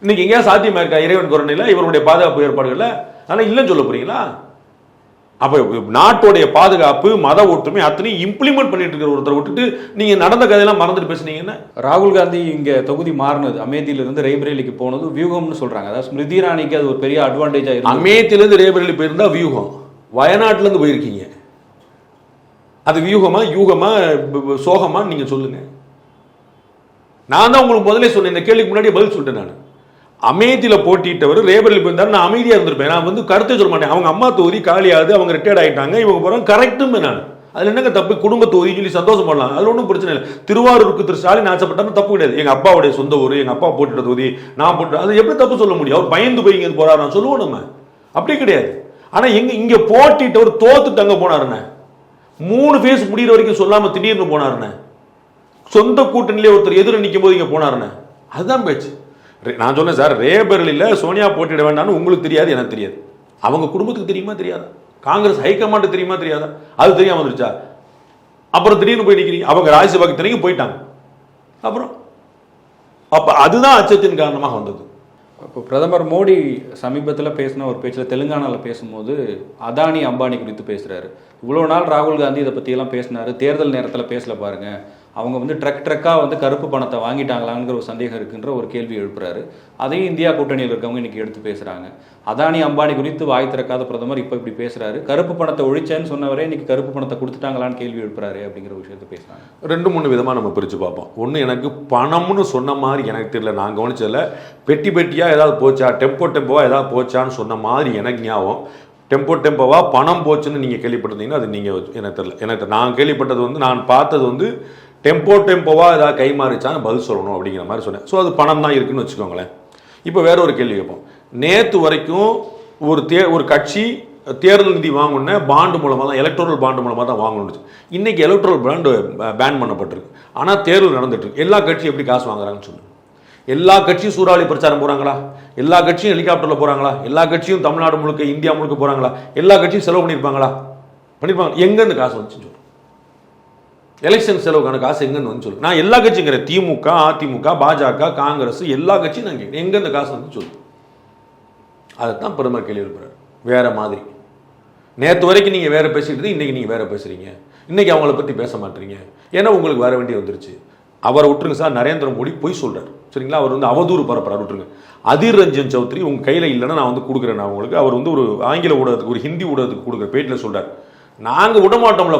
S2: இன்னைக்கு எங்கேயா சாத்தியமாக இருக்கா? இறைவன் குரணையில் இவருடைய பாதுகாப்பு ஏற்பாடுகள்ல? ஆனால் இல்லைன்னு சொல்ல போறீங்களா? அப்ப நாட்டுடைய பாதுகாப்பு மத ஒற்றுமை அத்தனையும் இம்ப்ளிமெண்ட் பண்ணிட்டு இருக்கிற ஒருத்தரை விட்டுட்டு நீங்க நடந்த கதையெல்லாம் மறந்துட்டு பேசுனீங்கன்னா?
S1: ராகுல் காந்தி இங்க தொகுதி மாறினது. அமேதியில இருந்து ரேபரேலிக்கு போனது வியூகம்னு சொல்றாங்க. அதாவது ஸ்மிருதி இராணிக்கு அது ஒரு பெரிய அட்வான்டேஜா இருக்கு
S2: அமேத்திலிருந்து ரேபரேலி போயிருந்தா வியூகம். வயநாட்டுல இருந்து போயிருக்கீங்க. அது வியூகமா யூகமா சோகமா? நீங்க சொல்லுங்க. நான் தான் உங்களுக்கு முதல்ல சொன்னேன். இந்த கேள்விக்கு முன்னாடியே பதில் சொல்லிட்டேன் நான். அமேதியில் போட்டிட்டவர் ரேபரில் போயிருந்தாரு நான் அமைதியாக இருந்திருப்பேன். நான் வந்து கருத்தை சொல்ல மாட்டேன். அவங்க அம்மா தொகுதி காலியாகுது அவங்க ரிட்டையர்ட் ஆகிட்டாங்க இவங்க போகிறோம் கரெக்டும் நான். அதில் என்னங்க தப்பு? குடும்ப தொகுதி சொல்லி சந்தோஷம் பண்ணலாம். அதில் ஒன்றும் பிரச்சனை இல்லை. திருவாரூருக்கு திரு ஸ்டாலின் ஆசைப்பட்டாலும் தப்பு கிடையாது. எங்கள் அப்பாவுடைய சொந்த ஊர் எங்கள் அப்பா போட்டுட்ட தொகுதி நான் போட்டு அது எப்படி தப்பு சொல்ல முடியும்? அவர் பயந்து போய் இங்கே போறாரு நான் சொல்லுவோம் நம்ம. அப்படி கிடையாது. ஆனால் எங்கே இங்கே போட்டிட்டவர் தோத்துட்டு அங்கே போனாருண்ணே. மூணு ஃபேஸ் முடியிற வரைக்கும் சொல்லாமல் திடீர்னு போனாருண்ணே. சொந்த கூட்டணியிலே ஒருத்தர் எதிர நிற்கும் போது இங்கே போனாருண்ணே. அதுதான் பேச்சு. நான் சொன்னேன் சார் ரேபரலில் சோனியா போட்டியிட வேண்டாம்னு உங்களுக்கு தெரியாது எனக்கு தெரியாது. அவங்க குடும்பத்துக்கு தெரியுமா தெரியாதா? காங்கிரஸ் ஹைகமாண்ட் தெரியுமா தெரியாதா? அது தெரியாம வந்துருச்சா? அப்புறம் திடீர்னு போய் நிற்கிறீங்க அவங்க ராஜ்யசபாக்கு தெரியும் போயிட்டாங்க. அப்புறம் அப்போ அதுதான் அச்சத்தின் காரணமாக வந்தது.
S1: இப்போ பிரதமர் மோடி சமீபத்தில் பேசின ஒரு பேச்சில் தெலுங்கானாவில் பேசும்போது அதானி அம்பானி குறித்து பேசுகிறாரு இவ்வளோ நாள் ராகுல் காந்தி இதை பற்றியெல்லாம் பேசினார். தேர்தல் நேரத்தில் பேசல பாருங்கள் அவங்க வந்து ட்ரக் ட்ரக்காக வந்து கருப்பு பணத்தை வாங்கிட்டாங்களாங்கிற ஒரு சந்தேகம் இருக்குன்ற ஒரு கேள்வி எழுப்புறாரு. அதையும் இந்தியா கூட்டணியில் இருக்கவங்க இன்றைக்கி எடுத்து பேசுகிறாங்க அதானி அம்பானி குறித்து வாய் திறக்காத பிரதமர் இப்போ இப்படி பேசுகிறாரு கருப்பு பணத்தை ஒழிச்சேன்னு சொன்னவரே இன்றைக்கி கருப்பு பணத்தை கொடுத்துட்டாங்களான்னு கேள்வி எழுப்புறாரு அப்படிங்கிற விஷயத்தை பேசுகிறாங்க
S2: ரெண்டு மூணு விதமாக நம்ம பிரித்து பார்ப்போம். ஒன்று எனக்கு பணம்னு சொன்ன மாதிரி எனக்கு தெரியல. நான் கவனிச்சதில் பெட்டி பெட்டியாக ஏதாவது போச்சா? டெம்போ டெம்போவாக ஏதாவது போச்சான்னு சொன்ன மாதிரி எனக்கு ஞாபகம். டெம்போ டெம்போவாக பணம் போச்சுன்னு நீங்கள் கேள்விப்பட்டிருந்தீங்கன்னா அது நீங்கள் எனக்கு தெரியல. எனக்கு நான் கேள்விப்பட்டது வந்து நான் பார்த்தது வந்து டெம்போ டெம்போவாக ஏதாவது கை மாறிச்சான்னு பதில் சொல்லணும் அப்படிங்கிற மாதிரி சொன்னேன். ஸோ அது பணம் தான் இருக்குன்னு வச்சுக்கோங்களேன். இப்போ வேற ஒரு கேள்வி கேட்போம். நேற்று வரைக்கும் ஒரு தே ஒரு கட்சி தேர்தல் நிதி வாங்கணும்னா பாண்டு மூலமாக தான் எலக்ட்ரல் பாண்டு மூலமாக தான் வாங்கணும்னு இன்றைக்கி எலக்ட்ரல் பாண்டு பேன் பண்ணப்பட்டிருக்கு. ஆனால் தேர்தல் நடந்துட்டு எல்லா கட்சியும் எப்படி காசு வாங்குறாங்கன்னு சொல்லுங்கள் எல்லா கட்சியும் சூறாவளி பிரச்சாரம் போகிறாங்களா எல்லா கட்சியும் ஹெலிகாப்டரில் போகிறாங்களா எல்லா கட்சியும் தமிழ்நாடு முழுக்க இந்தியா முழுக்க போகிறாங்களா எல்லா கட்சியும் செலவு பண்ணியிருப்பாங்களா பண்ணியிருப்பாங்க எங்கேருந்து காசு வந்துச்சு எலெக்ஷன் செலவுக்கான காசு எங்கேருந்து வந்து சொல்லு. நான் எல்லா கட்சிங்கிறேன். திமுக அதிமுக பாஜக காங்கிரஸ் எல்லா கட்சியும் நான் கேட்குறேன். எங்கேருந்து காசு வந்து சொல்லு. அதைத்தான் பிரதமர் கேள்வி எழுப்புறாரு. வேற மாதிரி. நேற்று வரைக்கும் நீங்கள் வேற பேசிட்டு இன்றைக்கி இன்னைக்கு நீங்கள் வேற பேசுறீங்க. இன்னைக்கு அவங்கள பற்றி பேச மாட்டீங்க. ஏன்னா உங்களுக்கு வர வேண்டிய வந்துருச்சு. அவரை விட்டுருங்க சார் நரேந்திர மோடி பொய் சொல்றாரு. சரிங்களா? அவர் வந்து அவதூறு பரப்புறாரு விட்டுருங்க. அதிர் ரஞ்சன் சௌத்ரி உங்க கையில் இல்லைன்னா நான் வந்து கொடுக்குறேன் நான் உங்களுக்கு. அவர் வந்து ஒரு ஆங்கில ஊடகத்துக்கு ஒரு ஹிந்தி ஊடகத்துக்கு கொடுக்குற பேட்டில் சொல்றாரு. நாங்கள் விட மாட்டோம்ல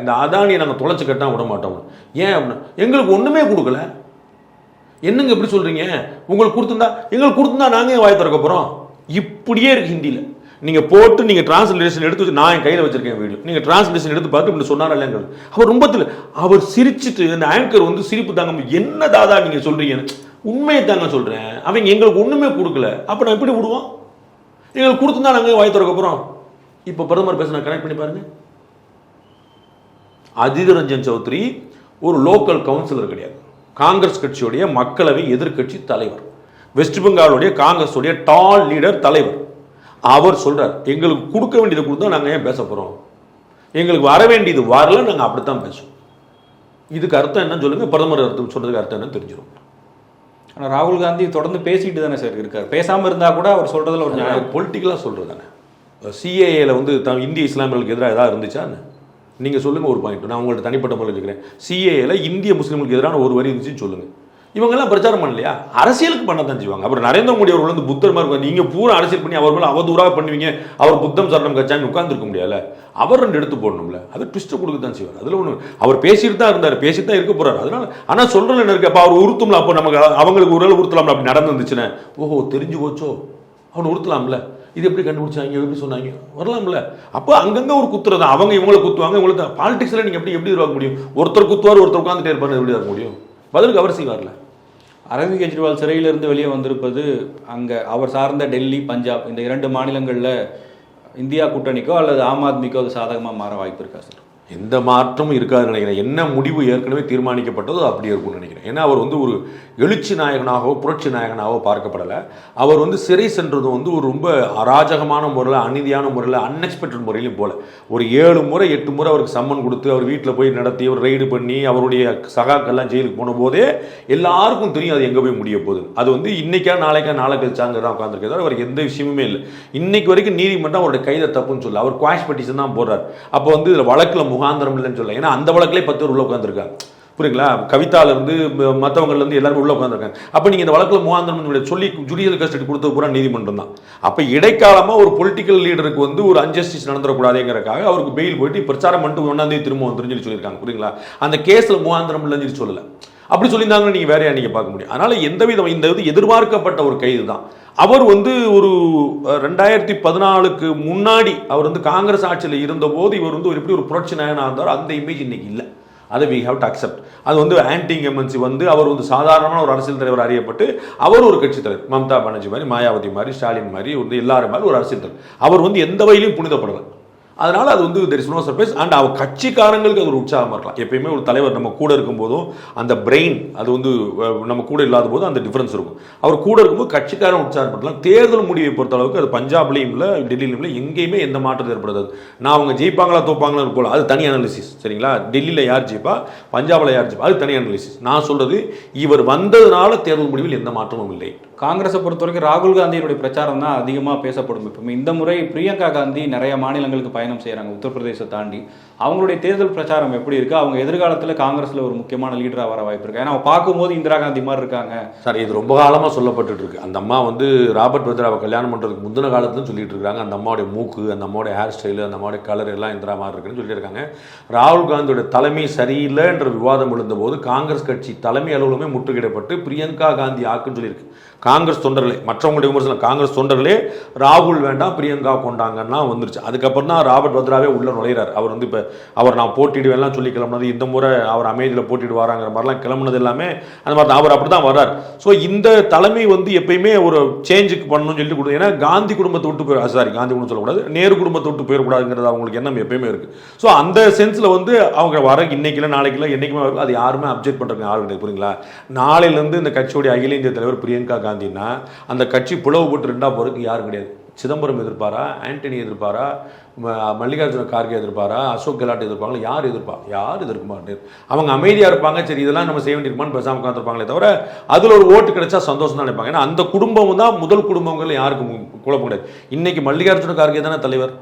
S2: இந்த அதானியை நாங்கள் தொலைச்சு கட்டால் விடமாட்டோம் ஏன் அப்படின்னா எங்களுக்கு ஒன்றுமே கொடுக்கல. என்னங்க எப்படி சொல்கிறீங்க உங்களுக்கு கொடுத்துருந்தா எங்களுக்கு கொடுத்துருந்தா நாங்கள் வாய் திறக்க போகிறோம் இப்படியே இருக்குது ஹிந்தியில் நீங்கள் போட்டு நீங்கள் டிரான்ஸ்லேஷன் எடுத்து வச்சு நான் என் கையில் வச்சிருக்கேன் வீடு. நீங்கள் டிரான்ஸ்லேஷன் எடுத்து பார்த்து இப்படி சொன்னார் இல்லைங்கிறது அவர் ரொம்ப அவர் சிரிச்சிட்டு அந்த ஆங்கர் வந்து சிரிப்பு தாங்க என்ன தாதா நீங்கள் சொல்கிறீங்கன்னு உண்மையை தாங்க சொல்கிறேன் அவங்க எங்களுக்கு ஒன்றுமே கொடுக்கல. அப்போ நான் எப்படி விடுவோம்? எங்களுக்கு கொடுத்துருந்தா நாங்கள் வாய் திறக்க போகிறோம் இப்போ பிரதமர் பேச கனெக்ட் பண்ணி பாருங்க. அதித ரஞ்சன் சௌத்ரி ஒரு லோக்கல் கவுன்சிலர் கிடையாது. காங்கிரஸ் கட்சியுடைய மக்களவை எதிர்க்கட்சி தலைவர். வெஸ்ட் பெங்காலுடைய காங்கிரஸுடைய டால் லீடர் தலைவர். அவர் சொல்றார் எங்களுக்கு கொடுக்க வேண்டியதை கொடுத்தா நாங்கள் ஏன் பேச போறோம்? எங்களுக்கு வர வேண்டியது வரல நாங்கள் அப்படித்தான் பேசுவோம் இதுக்கு அர்த்தம் என்னன்னு சொல்லுங்க. பிரதமர் அர்த்தம் சொல்றதுக்கு அர்த்தம் என்னன்னு தெரிஞ்சிடும்
S1: ஆனால் ராகுல் காந்தி தொடர்ந்து பேசிட்டு தானே சார் இருக்கார். பேசாம இருந்தா கூட அவர் சொல்றதுல ஒரு
S2: பொலிட்டிக்கலாக சொல்கிறது தானே. சிஏஏல வந்து தான் இந்திய இஸ்லாமியர்களுக்கு எதிராக எதாவது இருந்துச்சா நீங்கள் சொல்லுங்கள் ஒரு பாயிண்ட் நான் உங்கள்கிட்ட தனிப்பட்ட முறையில் இருக்கிறேன் சிஏஏல இந்திய முஸ்லீம்களுக்கு எதிரான ஒரு வரி இருந்துச்சுன்னு சொல்லுங்கள் இவங்கெல்லாம் பிரச்சாரம் பண்ணலையா? அரசியலுக்கு பண்ண தான் செய்வாங்க. அப்புறம் நரேந்திர மோடி அவர்கள் வந்து புத்தர் மாதிரி நீங்கள் பூரா அரசியல் பண்ணி அவர் மேலே அவதூறாக பண்ணுவீங்க. அவர் புத்தம் சரணம் கச்சான்னு உட்காந்துருக்க முடியல அவர் ரெண்டு எடுத்து போடணும்ல. அது ட்விஸ்ட் கொடுக்க தான் செய்வார். அதில் ஒன்று அவர் பேசிட்டு தான் இருந்தார். பேசிட்டு தான் இருக்க போகிறார் அதனால ஆனால் சொல்றேன் என்ன இருக்கு? அப்போ அவர் உறுத்தும்ல. அப்போ நமக்கு அவங்களுக்கு ஒரு வேளை உறுத்தலாம்ல. அப்படி நடந்துருந்துச்சுன்னு. ஓஹோ தெரிஞ்சு போச்சோ? அவனை உறுத்தலாம்ல. இது எப்படி கண்டுபிடிச்சாங்க எப்படி சொன்னாங்க? வரலாம்ல. அப்போ அங்கங்கே ஒரு குத்துறது அவங்க இவங்களை குத்துவாங்க இவங்களுக்கு பாலிடிக்ஸில் நீங்கள் எப்படி எப்படி இருக்க முடியும்? ஒருத்தர் குத்துவார் ஒருத்தர் உட்காந்துட்டே இருப்பார் எப்படி இருக்க முடியும்? பதிலுக்கு அவர் செய்வார்ல.
S1: அரவிந்த் கெஜ்ரிவால் சிறையிலிருந்து வெளியே வந்திருப்பது அங்கே அவர் சார்ந்த டெல்லி பஞ்சாப் இந்த இரண்டு மாநிலங்களில் இந்தியா கூட்டணிக்கோ அல்லது ஆம் ஆத்மிக்கோ அது சாதகமாக மாற வாய்ப்பு இருக்கா சார்?
S2: எந்த மாற்றமும் இருக்காதுன்னு நினைக்கிறேன். என்ன முடிவு ஏற்கனவே தீர்மானிக்கப்பட்டதோ அப்படி இருக்கும்னு நினைக்கிறேன். ஏன்னா அவர் வந்து ஒரு எழுச்சி நாயகனாகவோ புரட்சி நாயகனாகவோ பார்க்கப்படலை. அவர் வந்து சிறை சென்றதும் வந்து ஒரு ரொம்ப அராஜகமான முறையில் அநீதியான முறையில் அன்எக்ஸ்பெக்டட் முறையிலும் போல. ஒரு ஏழு முறை எட்டு முறை அவருக்கு சம்மன் கொடுத்து அவர் வீட்டில் போய் நடத்தி அவர் ரைடு பண்ணி அவருடைய சகாக்கள்லாம் ஜெயிலுக்கு போன போதே எல்லாருக்கும் தெரியும் அது எங்கே போய் முடிய போகுது அது வந்து இன்னைக்கா நாளைக்கா நாளை கழிச்சாங்க தான் உட்காந்துருக்காரு அவருக்கு எந்த விஷயமுமே இல்லை. இன்னைக்கு வரைக்கும் நீதிமன்றம் அவருடைய கைதை தப்புன்னு சொல்ல அவர் குவாஷ் பெட்டிஷன் தான் போடுறார். அப்போ வந்து இதில் வழக்கில் முகாந்திரம் இல்லைன்னு சொல்ல ஏன்னா அந்த வழக்கிலே பத்து பேர் உள்ள உட்காந்துருக்காங்க புரியுங்களா? கவிதால இருந்து ம- மத்தவங்கள்ல இருந்து எல்லாரும் உள்ளே உட்காந்துருக்காங்க அப்போ நீங்கள் இந்த வழக்கில் முகாந்திரம் சொல்லி ஜுடிஷியல் கஸ்டடி கொடுத்தது பூரா நீதிமன்றம் தான். அப்போ இடைக்காலமாக ஒரு பொலிட்டிக்கல் லீடருக்கு வந்து ஒரு அன்ஜஸ்டிஸ் நடந்துடக்கூடாதுங்கிறக்காக அவருக்கு பெயில் போயிட்டு பிரச்சாரம் பண்ணிட்டு ஒன்னாம் திரும்ப வந்துருன்னு சொல்லி சொல்லியிருக்காங்க. புரியுங்களா? அந்த கேஸில் முகாந்திரம் இல்லைன்னு சொல்லி சொல்லலை. அப்படி சொல்லியிருந்தாங்கன்னு நீங்கள் வேறையா நீங்கள் பார்க்க முடியும். அதனால் எந்த விதம் இந்த இது எதிர்பார்க்கப்பட்ட ஒரு கைது தான். அவர் வந்து ஒரு ரெண்டாயிரத்தி பதினாலுக்கு முன்னாடி அவர் வந்து காங்கிரஸ் ஆட்சியில் இருந்தபோது இவர் வந்து ஒரு எப்படி ஒரு புரட்சி நாயனாக இருந்தார். அந்த இமேஜ் இன்னைக்கு இல்லை. அதை வி ஹாவ் டு அக்செப்ட் அது வந்து ஆன்டி எம்என்சி வந்து அவர் வந்து சாதாரணமான ஒரு அரசியல் தலைவர் அறியப்பட்டு அவர் ஒரு கட்சி தலைவர். மம்தா பானர்ஜி மாதிரி மாயாவதி மாதிரி ஸ்டாலின் மாதிரி வந்து எல்லாரும் மாதிரி ஒரு அரசியல் தலைவர். அவர் வந்து எந்த வகையிலும் புனிதப்படலை அதனால் அது வந்து there is no surprise and அவர் கட்சிக்காரங்களுக்கு அது ஒரு உற்சாகமாக இருக்கலாம். எப்பயுமே ஒரு தலைவர் நம்ம கூட இருக்கும்போதும் அந்த பிரெயின் அது வந்து நம்ம கூட இல்லாத போது அந்த டிஃப்ரென்ஸ் இருக்கும். அவர் கூட இருக்கும்போது கட்சிக்காரன் உற்சாகப்படுத்தலாம். தேர்தல் முடிவை பொறுத்த அளவுக்கு அது பஞ்சாப்லையும் இல்லை டெல்லியிலும் இல்லை எங்கேயுமே எந்த மாற்றம் ஏற்படுத்தாது நான் அவங்க ஜெயிப்பாங்களா தோப்பாங்களா போல. அது தனி அனாலிசிஸ் சரிங்களா? டெல்லியில் யார் ஜெயிப்பா? பஞ்சாப்ல யார் ஜெயிப்பா? அது தனி அனாலிசிஸ் நான் சொல்கிறது இவர் வந்ததுனால தேர்தல் முடிவில் எந்த மாற்றமும் இல்லை.
S1: காங்கிரஸை பொறுத்த வரைக்கும் ராகுல் காந்தியினுடைய பிரச்சாரம் தான் அதிகமாக பேசப்படும் இப்போ. இந்த முறை பிரியங்கா காந்தி நிறைய மாநிலங்களுக்கு பயணம் செய்கிறாங்க உத்தரப்பிரதேசத்தை தாண்டி. அவங்களுடைய தேர்தல் பிரச்சாரம் எப்படி இருக்கு? அவங்க எதிர்காலத்தில் காங்கிரஸில் ஒரு முக்கியமான லீடராக வர வாய்ப்பு இருக்கு. ஏன்னா அவங்க பார்க்கும்போது இந்திரா காந்தி மாதிரி இருக்காங்க.
S2: சார் இது ரொம்ப காலமாக சொல்லப்பட்டு இருக்கு. அந்த அம்மா வந்து ராபர்ட் வத்ராவை கல்யாணம் பண்ணுறதுக்கு முந்தின காலத்துல சொல்லிட்டு இருக்காங்க. அந்த அம்மாவுடைய மூக்கு அந்த அம்மாவுடைய ஹேர் ஸ்டைலு அந்த அம்மாவுடைய கலர் எல்லாம் இந்திரா மாதிரி இருக்குன்னு சொல்லிட்டு இருக்காங்க. ராகுல் காந்தியோட தலைமை சரியில்லை என்ற விவாதம் எழுந்தபோது காங்கிரஸ் கட்சி தலைமை அலுவலகமே முற்றுகையிடப்பட்டு பிரியங்கா காந்தி ஆக்குன்னு சொல்லியிருக்கு. காங்கிரஸ் தொண்டர்களே மற்றவங்களுடைய விமர்சனம் காங்கிரஸ் தொண்டர்களே ராகுல் வேண்டாம் பிரியங்கா கொண்டாங்கன்னா வந்துருச்சு. அதுக்கப்புறம் தான் ராபர்ட் வத்ராவே உள்ள நுழையிறார். அவர் வந்து இப்போ அவர் நான் போட்டிடுவேன்லாம் சொல்லி கிளம்புனது இந்த முறை அவர் அமைதியில் போட்டிடுவாராங்கிற மாதிரிலாம் கிளம்புனது எல்லாமே அந்த மாதிரி தான். அவர் அப்படி தான் வர்றார். ஸோ இந்த தலைமை வந்து எப்பயுமே ஒரு சேஞ்சுக்கு பண்ணணும்னு சொல்லி கொடுத்து ஏன்னா காந்தி குடும்பத்தை விட்டு போய் சாரி காந்தி குடும்பம் சொல்லக்கூடாது நேரு குடும்பத்தை விட்டு போயிடக்கூடாதுங்கிறது அவங்களுக்கு எண்ணம் எப்பயுமே இருக்கு. ஸோ அந்த சென்ஸில் வந்து அவங்க வர இன்னைக்குல நாளைக்குல என்னைக்குமே அது யாருமே அப்ஜெக்ட் பண்ணுறதுக்கு ஆள் கிடையாது புரியுங்களா? நாளையிலேருந்து இந்த கட்சியோடைய அகில இந்திய தலைவர் பிரியங்கா காந்தின்னா அந்த கட்சி பிளவுபட்டு ரெண்டா போறதுக்கு யாரும் கிடையாது. சிதம்பரம் எதிர்ப்பாரா? ஆண்டனி எதிர்ப்பாரா? ம- மல்லிகார்ஜுன கார்கே எதிர்ப்பாரா? அசோக் கெலாட் எதிர்ப்பாங்களா? யார் எதிர்ப்பா? யார் எதிர்க்க மாட்டேன். அவங்க அமைதியாக இருப்பாங்க சரி இதெல்லாம் நம்ம செய்ய வேண்டியிருக்குமான்னு பேசாமல் உட்காந்துருப்பாங்களே தவிர அதில் ஒரு ஓட்டு கிடைச்சா சந்தோஷம் தான் நினைப்பாங்க. ஏன்னா அந்த குடும்பம் தான் முதல் குடும்பங்கள் யாருக்கும் குழப்பம் கிடையாது. இன்னைக்கு மல்லிகார்ஜுன கார்கே தானே தலைவர்?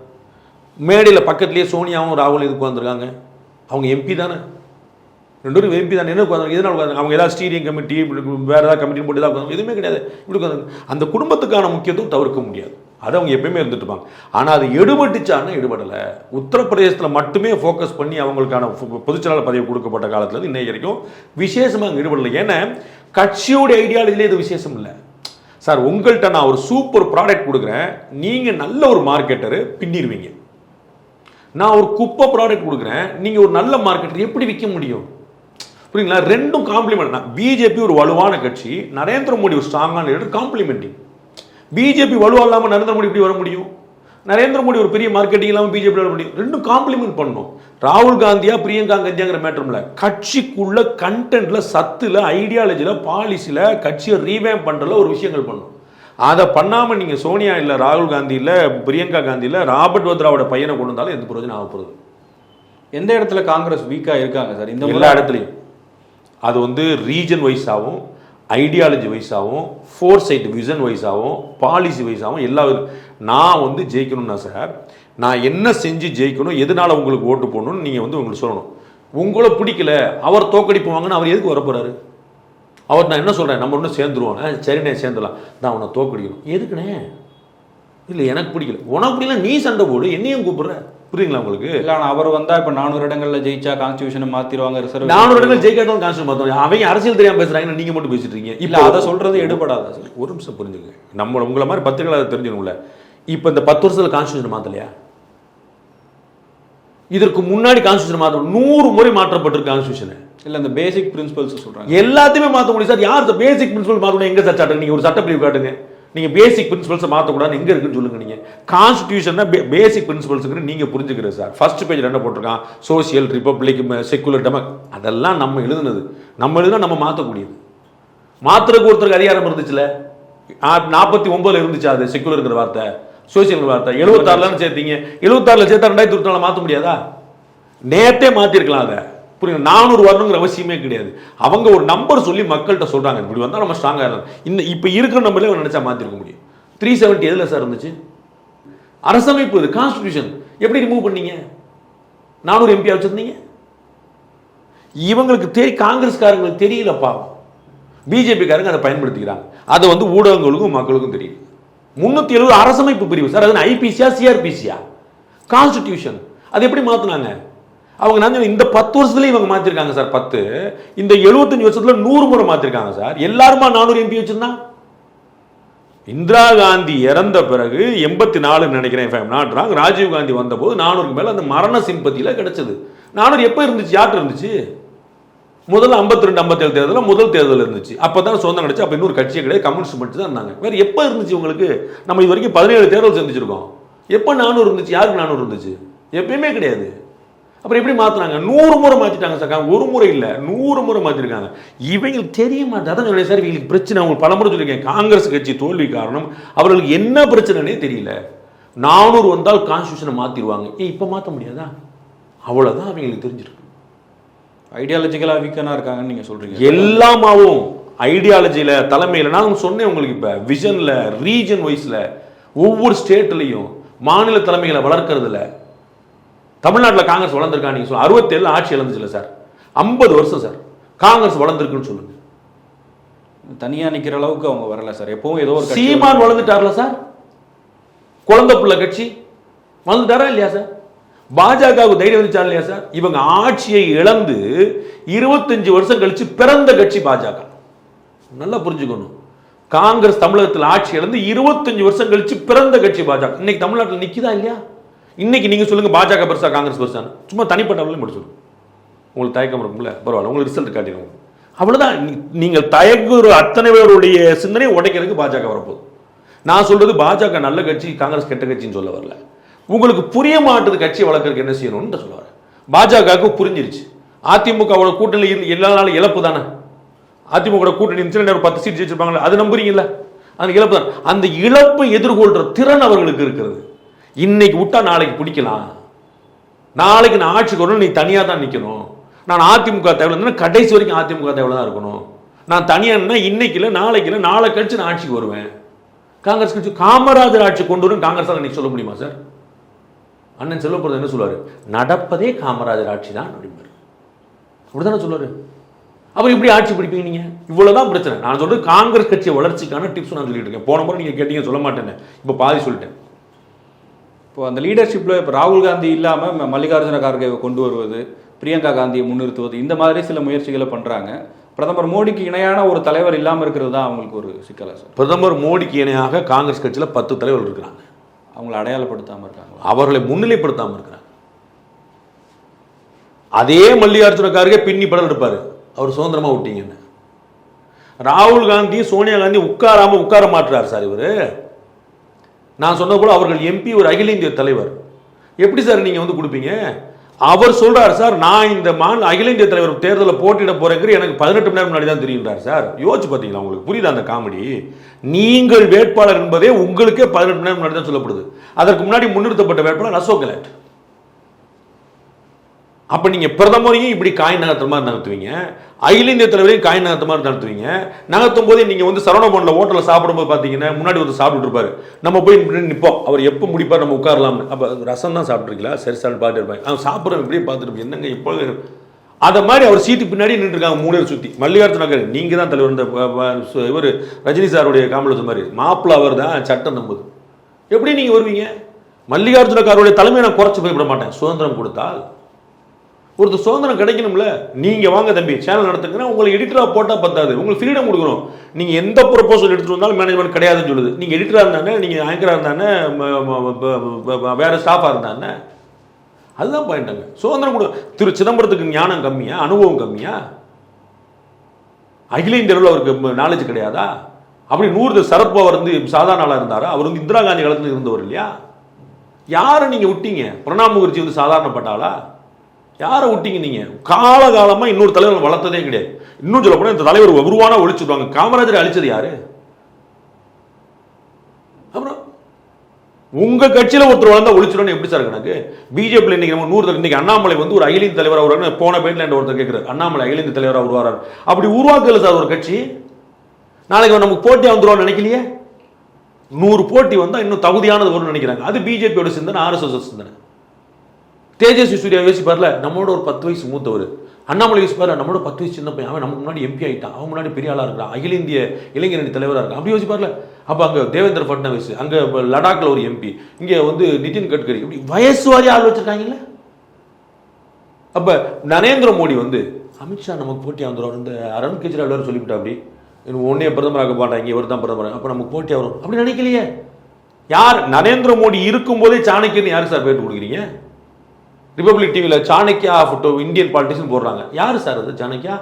S2: மேடையில் பக்கத்துலேயே சோனியாவும் ராகுல் இதுக்கு வந்திருக்காங்க அவங்க எம்பி தானே. ரெண்டு பேரும் எம்பி தான் என்ன உட்காந்து எதனால் உட்காந்து அவங்க ஏதாவது ஸ்டீரிங் கமிட்டி வேறு ஏதாவது கமிட்டி போட்டு தான் எதுவுமே கிடையாது. இப்படி உட்காந்து அந்த குடும்பத்துக்கான முக்கியத்துவம் தவிர்க்க முடியாது. அது அவங்க எப்பயுமே இருந்துட்டுப்பாங்க ஆனால் அது எடுபட்டுச்சான்னு எடுபடலை. உத்தரப்பிரதேசத்தில் மட்டுமே ஃபோக்கஸ் பண்ணி அவங்களுக்கான பொ- பொதுச்செயலாளர் பதவி கொடுக்கப்பட்ட காலத்தில் இருந்து இன்னைக்கு வரைக்கும் விசேஷமாக அங்கே ஈடுபடலை. ஏன்னா கட்சியோட ஐடியாலஜிலே இது விசேஷம் இல்லை. சார் உங்கள்கிட்ட நான் ஒரு சூப்பர் ப்ராடக்ட் கொடுக்குறேன். நீங்கள் நல்ல ஒரு மார்க்கெட்டரு பின்னிடுவீங்க. நான் ஒரு குப்பை ப்ராடக்ட் கொடுக்குறேன். நீங்கள் ஒரு நல்ல மார்க்கெட்டர் எப்படி விற்க முடியும்? புரியுங்களா ரெண்டும் காம்ப்ளிமெண்ட் பிஜேபி ஒரு வலுவான கட்சி. நரேந்திர மோடி ஒரு ஸ்ட்ராங்கான லீடர் காம்ப்ளிமெண்டிங் பிஜேபி வலுவா இல்லாம நரேந்திர மோடி எப்படி வர முடியும்? நரேந்திர மோடி ஒரு பெரிய மார்க்கெட்டிங் இல்லாம பிஜேபி வர முடியும்? ரெண்டும் காம்ப்ளிமெண்ட் பண்ணணும் ராகுல் காந்தியா பிரியங்கா காந்தியாங்கிற மேட்டர்ல கட்சிக்குள்ள கண்டென்ட்ல சத்துல ஐடியாலஜில பாலிசில கட்சியை ரீவேம் பண்றதுல ஒரு விஷயங்கள் பண்ணும். அதை பண்ணாம நீங்க சோனியா இல்ல ராகுல் காந்தி இல்ல பிரியங்கா காந்தி இல்ல ராபர்ட் வத்ராவோட பையனை கொண்டு வந்தாலும் எந்த பிரயோஜனம் ஆக போகுது
S1: எந்த இடத்துல காங்கிரஸ் வீக்கா இருக்காங்க சார்? இந்த
S2: எல்லா இடத்துலையும். அது வந்து ரீஜன் வைஸாகவும் ஐடியாலஜி வைஸாகவும் ஃபோர் சைட் விசன் வைஸாகவும் பாலிசி வைஸாகவும் எல்லா நான் வந்து ஜெயிக்கணும்னா சார் நான் என்ன செஞ்சு ஜெயிக்கணும் எதனால உங்களுக்கு ஓட்டு போடணும்னு நீங்கள் வந்து உங்களுக்கு சொல்லணும். உங்களை பிடிக்கல அவர் தோக்கடிப்பு வாங்கன்னு அவர் எதுக்கு வரப்போறாரு? அவர் நான் என்ன சொல்கிறேன் நம்ம ஒன்றும் சேர்ந்துருவோம். சரிண்ணே சேர்ந்துடலாம். நான் உன்னை தோக்கடிக்கணும். எதுக்குண்ணே? இல்லை எனக்கு பிடிக்கல. உனக்கு பிடிக்கல நீ சண்டை போடு என்னையும் கூப்பிட்ற. புரியுங்களா உங்களுக்கு?
S1: இல்ல ஆனா அவர் வந்தா இப்ப நானூறு இடங்கள்ல ஜெயிச்சா கான்ஸ்டியூஷனை மாத்திருவாங்க ரிசர்வ்
S2: நானூறு இடங்கள் ஜெயிக்காதவங்க கான்ஸ்டியூஷன் பார்த்தோம் அவங்க அரசியல் தெரியாம பேசுறாங்க நீங்க மட்டும் பேசிட்டு இருக்கீங்க.
S1: இல்ல அதை சொல்றது எடுபடாதா.
S2: ஒரு நிமிஷம் புரிஞ்சுங்க. நம்ம உங்களை மாதிரி பத்திரிகையாளர் தெரிஞ்சுக்கணும்ல இப்போ இந்த பத்து வருஷத்துல கான்ஸ்டியூஷன் மாத்தலையா? இதற்கு முன்னாடி கான்ஸ்டியூஷன் மாத்த நூறு முறை மாற்றப்பட்டிருக்கு கான்ஸ்டியூஷன்
S1: இல்ல இந்த பேசிக் பிரின்சிபல்ஸ் சொல்றாங்க.
S2: எல்லாத்தையுமே மாத்த முடியும். சார் யார் பேசிக் பிரின்சிபல் மாத்தணும்? எங்க சார் சட்டம் நீங்க ஒரு சட்டப்பிரிவு காட்டுங்க. நீங்கள் பேசிக் பிரின்சிபல்ஸை மாற்றக்கூடாது எங்கே இருக்குன்னு சொல்லுங்க நீங்கள் கான்ஸ்டியூஷன் பேசிக் பிரின்சிபல்ஸ் நீங்கள் புரிஞ்சுக்கிறது சார். ஃபர்ஸ்ட் பேஜில் என்ன போட்டிருக்கான்? சோசியல் ரிப்பப்ளிக் செக்குலர் டெமக் அதெல்லாம் நம்ம எழுதுனது. நம்ம எழுதுனா நம்ம மாற்றக்கூடியது மாத்திரக்கு ஒருத்தருக்கு அதிகாரம் இருந்துச்சுல? நாற்பத்தி ஒன்பதுல இருந்துச்சு அது? செக்குலருங்கிற வார்த்தை. சோசியல் வார்த்தை. எழுபத்தாறுலன்னு சேர்த்தீங்க. எழுபத்தாறுல சேர்த்தா ரெண்டாயிரத்தி இருபத்தி மாற்ற முடியாதா? நேத்தே மாற்றிருக்கலாம் அதை. புரியுங்க நானூறு வரணுங்கிற அவசியமே கிடையாது. அவங்க ஒரு நம்பர் சொல்லி மக்கள்கிட்ட சொல்கிறாங்க இப்படி வந்தால் நம்ம ஸ்ட்ராங்காக இருந்தோம் இந்த இப்போ இருக்கிற நம்பர்ல நினச்சா மாற்றிருக்க முடியும். த்ரீ செவன்ட்டி எதில் சார் இருந்துச்சு? அரசமைப்பு இது கான்ஸ்டியூஷன் எப்படி ரிமூவ் பண்ணீங்க? நானூறு எம்பியாக வச்சுருந்தீங்க? இவங்களுக்கு தெரி காங்கிரஸ்காரங்களுக்கு தெரியல பாவம் பிஜேபிக்காரங்க அதை பயன்படுத்திக்கிறாங்க. அது வந்து ஊடகங்களுக்கும் மக்களுக்கும் தெரியும். முன்னூற்றி எழுபது அரசமைப்பு பிரிவு. சார் அது ஐபிசியா சிஆர்பிசியா கான்ஸ்டியூஷன் அது எப்படி மாற்றினாங்க அவங்க நான் இந்த பத்து வருஷத்துல இவங்க மாத்திருக்காங்க சார் பத்து. இந்த எழுபத்தஞ்சு வருஷத்துல நூறு முறை மாத்திருக்காங்க சார். எல்லாருமா நானூறு எம்பி வச்சிருந்தா இந்திரா காந்தி இறந்த பிறகு எண்பத்தி நாலுன்னு நினைக்கிறேன் if I'm ராஜீவ் காந்தி வந்தபோது நானூறுக்கு மேல அந்த மரண சிம்பத்தியில கிடைச்சது. நானூறு எப்போ இருந்துச்சு? யார்கிட்ட இருந்துச்சு? முதல்ல 52 ரெண்டு ஐம்பத்தேழு தேர்தலில் முதல் தேர்தல் இருந்துச்சு. அப்போ தான் சொந்தம் கிடச்சி அப்போ இன்னொரு கட்சியே கிடையாது கம்யூனிஸ்ட் மட்டும் தான் இருந்தாங்க. வேறு எப்போ இருந்துச்சு உங்களுக்கு? நம்ம இது வரைக்கும் பதினேழு தேர்தல் சந்திச்சிருக்கோம் எப்போ நானூறு இருந்துச்சு? யாருக்கு நானூறு இருந்துச்சு? எப்பயுமே கிடையாது. அப்புறம் எப்படி மாத்துனாங்க? நூறு முறை மாத்திட்டாங்க சார் ஒரு முறை இல்லை. நூறு முறை மாத்திருக்காங்க. இவங்களுக்கு தெரிய மாட்டேன் அதான் சொன்னேன் சார் இவங்களுக்கு பிரச்சனை. அவங்க பலமுறை சொல்லியிருக்கேன். காங்கிரஸ் கட்சி தோல்வி காரணம். அவர்களுக்கு என்ன பிரச்சனைனே தெரியல. நானூறு வந்தால் கான்ஸ்டியூஷனை மாத்திடுவாங்க ஏன் இப்போ மாற்ற முடியாதா? அவ்வளோதான் அவங்களுக்கு தெரிஞ்சிருக்கு.
S1: ஐடியாலஜிக்கலா வீக்கனா இருக்காங்கன்னு நீங்க சொல்றீங்க.
S2: எல்லாமாவும் ஐடியாலஜியில தலைமையில நான் சொன்னேன் உங்களுக்கு இப்ப விஷன்ல ரீஜன் வைஸ்ல ஒவ்வொரு ஸ்டேட்லயும் மாநில தலைமைகளை வளர்க்கறதுல தமிழ்நாட்டில் காங்கிரஸ் வளர்ந்துருக்கா நீங்க சொல்லுங்க. அறுபத்தேழு ஆட்சி இழந்துச்சுல சார். ஐம்பது வருஷம் சார். காங்கிரஸ் வளர்ந்துருக்குன்னு சொல்லுங்க.
S1: தனியா நிக்கிற அளவுக்கு அவங்க வரல சார். எப்பவும் ஏதோ ஒரு
S2: சீமான் வளர்ந்துட்டார்ல சார்? குழந்தை புள்ள கட்சி. வளர்ந்துட்டாரா இல்லையா சார்? பாஜகவுக்கு தைரியம் வந்துச்சா இல்லையா சார்? இவங்க ஆட்சியை இழந்து இருபத்தஞ்சு வருஷம் கழிச்சு பிறந்த கட்சி பாஜக. நல்லா புரிஞ்சுக்கணும். காங்கிரஸ் தமிழகத்தில் ஆட்சி இழந்து இருபத்தஞ்சு வருஷம் கழிச்சு பிறந்த கட்சி பாஜக. இன்னைக்கு தமிழ்நாட்டில் நிக்குதா இல்லையா? இன்னைக்கு நீங்கள் சொல்லுங்க பாஜக பெருசா காங்கிரஸ் பெருசான்னு. சும்மா தனிப்பட்ட முடிச்சிடும். உங்களுக்கு தயக்கம் இருக்கும்ல? பரவாயில்ல உங்களுக்கு ரிசல்ட் காட்டிடும் அவ்வளோதான் நீங்கள் தயங்குற அத்தனை பேருடைய சிந்தனையை உடைக்கிறதுக்கு பாஜக வரப்போகுது. நான் சொல்றது பாஜக நல்ல கட்சி காங்கிரஸ் கெட்ட கட்சின்னு சொல்ல வரல. உங்களுக்கு புரிய மாட்டுது கட்சியை வளர்க்கறதுக்கு என்ன செய்யணும்னு சொல்ல வரேன். பாஜகவுக்கு புரிஞ்சிருச்சு. அதிமுகவோட கூட்டணி இரு- எல்லா நாளும் இழப்பு தானே? அதிமுக கூட்டணி இருந்துச்சுன்னா ஒரு பத்து சீட் ஜெயிச்சிருப்பாங்களே அது நம்புறீங்களா அந்த இழப்பு தான். அந்த இழப்பை எதிர்கொள்கிற திறன் அவர்களுக்கு இருக்கிறது. இன்னைக்கு விட்டா நாளைக்கு பிடிக்கலாம். நாளைக்கு நான் ஆட்சிக்கு வரணும் நீ தனியாக தான் நிற்கணும் நான் அதிமுக தேவையில்லைன்னா கடைசி வரைக்கும் அதிமுக தேவையில்ல தான் இருக்கணும். நான் தனியாக இன்னைக்கு இல்லை நாளைக்கு இல்லை நாளை கழிச்சு நான் ஆட்சிக்கு வருவேன். காங்கிரஸ் கட்சி காமராஜர் ஆட்சி கொண்டு வரும் காங்கிரஸால் இன்னைக்கு சொல்ல முடியுமா சார்? அண்ணன் செல்வப்படுறது என்ன சொல்லுவார்? நடப்பதே காமராஜர் ஆட்சி தான் அப்படிம்பாரு. அப்படிதானே சொல்லுவார்? அப்புறம் இப்படி ஆட்சி பிடிப்பீங்க நீங்கள் இவ்வளோதான் பிரச்சனை. நான் சொல்கிறது காங்கிரஸ் கட்சி வளர்ச்சிக்கான டிப்ஸ் நான் சொல்லிட்டு இருக்கேன். போன முறை நீங்கள் கேட்டீங்க சொல்ல மாட்டேன் இப்போ பாதி சொல்லிட்டேன்.
S1: இப்போ அந்த லீடர்ஷிப்பில் இப்போ ராகுல் காந்தி இல்லாமல் மல்லிகார்ஜுன கார்கேவை கொண்டு வருவது பிரியங்கா காந்தியை முன்னிறுத்துவது இந்த மாதிரி சில முயற்சிகளை பண்ணுறாங்க பிரதமர் மோடிக்கு இணையான ஒரு தலைவர் இல்லாமல் இருக்கிறது தான் அவங்களுக்கு ஒரு சிக்கலை சார்.
S2: பிரதமர் மோடிக்கு இணையாக காங்கிரஸ் கட்சியில் பத்து தலைவர்கள் இருக்கிறாங்க.
S1: அவங்கள அடையாளப்படுத்தாமல் இருக்காங்க
S2: அவர்களை முன்னிலைப்படுத்தாமல் இருக்கிறாங்க. அதே மல்லிகார்ஜுன கார்கே பின்னி படம் எடுப்பாரு. அவர் சுதந்திரமா விட்டீங்கன்னு. ராகுல் காந்தி சோனியா காந்தி உட்காராம உட்கார மாட்டுறாரு சார் இவரு. நான் சொன்ன போல் அவர்கள் எம்பி ஒரு அகில இந்திய தலைவர். எப்படி சார் நீங்கள் வந்து கொடுப்பீங்க? அவர் சொல்கிறார் சார் நான் இந்த மாநில அகில இந்திய தலைவர் தேர்தலில் போட்டியிட போகிறேங்கிற எனக்கு பதினெட்டு மணி நேரம் முன்னாடி தான் தெரியுன்றார் சார். யோசிச்சு பார்த்தீங்களா உங்களுக்கு? புரியுதா அந்த காமெடி? நீங்கள் வேட்பாளர் என்பதே உங்களுக்கே பதினெட்டு மணி நேரம் முன்னாடி தான் சொல்லப்படுது. அதற்கு முன்னாடி முன்னிறுத்தப்பட்ட வேட்பாளர் அசோக் கெலாட். அப்போ நீங்கள் பிரதமரையும் இப்படி காய் நகர்த்துற மாதிரி நகர்த்துவீங்க. அகில இந்திய தலைவரையும் காய் நகர்த்த மாதிரி நடத்துவீங்க நகர்த்தும் போதே நீங்கள் வந்து சரவணபவன்ல ஹோட்டலில் சாப்பிடும்போது பார்த்தீங்கன்னா முன்னாடி வந்து சாப்பிட்டு இருப்பாரு. நம்ம போய் நிற்போம் அவர் எப்போ முடிப்பார்? நம்ம உட்காரலாம்னு. அப்போ ரசம் தான் சாப்பிட்ருக்கீங்களா சரி சாப்பிட்டு பார்த்துட்டு இருப்பாங்க அவன் சாப்பிட்றவன் இப்படியே பார்த்துட்டு என்னங்க இப்போ? அதை மாதிரி அவர் சீட்டு பின்னாடி நின்றுருக்காங்க மூணு பேர் சுத்தி. மல்லிகார்ஜுன நகர் நீங்கள் தான் தலைவர். இந்த இவர் ரஜினி சாருடைய காமலத்து மாதிரி. மாப்பிள்ள அவர் தான் சட்டம் நம்புது எப்படி நீங்கள் வருவீங்க? மல்லிகார்ஜுன காருடைய தலைமையை நான் குறைச்சி போய்விட மாட்டேன். சுதந்திரம் கொடுத்தால் ஒருத்தர் சுதந்திரம் கிடைக்கணும்ல? நீங்க வாங்க தம்பி சேனல் நடத்துங்கன்னா உங்களை எடிட்டராக போட்டா பத்தாது. உங்களுக்கு ஃப்ரீடம் கொடுக்கணும். நீங்க எந்த ப்ரொபோசல் எடுத்துட்டு வந்தாலும் மேனேஜ்மெண்ட் கிடையாதுன்னு சொல்லுது. நீங்க எடிட்டராக இருந்தானே நீங்க ஆங்கராக இருந்தானே வேறு ஸ்டாஃபாக வேற இருந்தானே? அதுதான் பாயிண்டாங்க சுதந்திரம் கொடு. திரு சிதம்பரத்துக்கு ஞானம் கம்மியா? அனுபவம் கம்மியா? அகில இந்திய அளவில் அவருக்கு நாலேஜ் கிடையாதா? அப்படி நூறு சரத்பவர் வந்து சாதாரண ஆளாக இருந்தாரா? அவர் வந்து இந்திரா காந்தி காலத்தில் இருந்தவர் இல்லையா? யாரை நீங்கள் விட்டீங்க? பிரணாப் முகர்ஜி வந்து சாதாரணப்பட்டாளா யாரை விட்டீங்க நீங்க? காலகாலமா இன்னொரு தலைவர் வளர்த்ததே கிடையாது. இன்னும் சொல்ல போனா இந்த தலைவர் உருவானா ஒழிச்சுடுவாங்க காமராஜரை அழிச்சது யாரு? அப்புறம் உங்க கட்சியில ஒருத்தர் வளர்ந்தா ஒழிச்சிடணும் எப்படி சார் கணக்கு? பிஜேபி இன்னைக்கு நம்ம நூறு இன்னைக்கு அண்ணாமலை வந்து ஒரு அகில தலைவர் தலைவராக போன பேட்டில் என்ற ஒருத்தர் கேட்கிறார் அண்ணாமலை அகில தலைவராக உருவாரார் அப்படி உருவாக்கல சார் ஒரு கட்சி. நாளைக்கு நமக்கு போட்டியா வந்துருவான்னு நினைக்கலையே? நூறு போட்டி வந்தா இன்னும் தகுதியானது வரும்னு நினைக்கிறாங்க. அது பிஜேபியோட சிந்தனை ஆர்எஸ்எஸ் சிந்தனை. தேஜஸ்வி சூர்யா யோசிப்பார்ல நம்மளோட ஒரு பத்து வயசு மூத்தவர். அண்ணாமலை யோசிப்பார் நம்மளோட பத்து வயசு சின்ன பையன் அவன் நமக்கு முன்னாடி எம்பி ஆயிட்டான். அவன் முன்னாடி பெரிய ஆளாக இருக்கான் அகில இந்திய இளைஞரணி தலைவராக இருக்கான். அப்படி யோசிப்பார்ல அப்போ அங்கே தேவேந்திர ஃபட்னவிஸ் அங்கே லடாக்ல ஒரு எம்பி இங்கே வந்து நிதின் கட்கரி இப்படி வயசு வாரி ஆள் வச்சிருக்காங்கல்ல? அப்ப நரேந்திர மோடி வந்து அமித்ஷா நமக்கு போட்டி வந்துடும் இந்த அரவிந்த் கெஜ்ரிவால் சொல்லிவிட்டா அப்படி ஒன்னே பிரதமராக மாட்டாங்க இவர் தான் பிரதமர். அப்போ நமக்கு போட்டி வரும் அப்படி நினைக்கலையே. யார்? நரேந்திர மோடி இருக்கும்போதே சாணக்கியன்னு யாருக்கு சார் பேட்டு கொடுக்குறீங்க? ரிப்பப்ளிக் டிவியில் சாணக்கியா ஃபோட்டோ இந்தியன் பாலிட்டிஷன் போடுறாங்க. யார் சார் அது? சாணக்கியா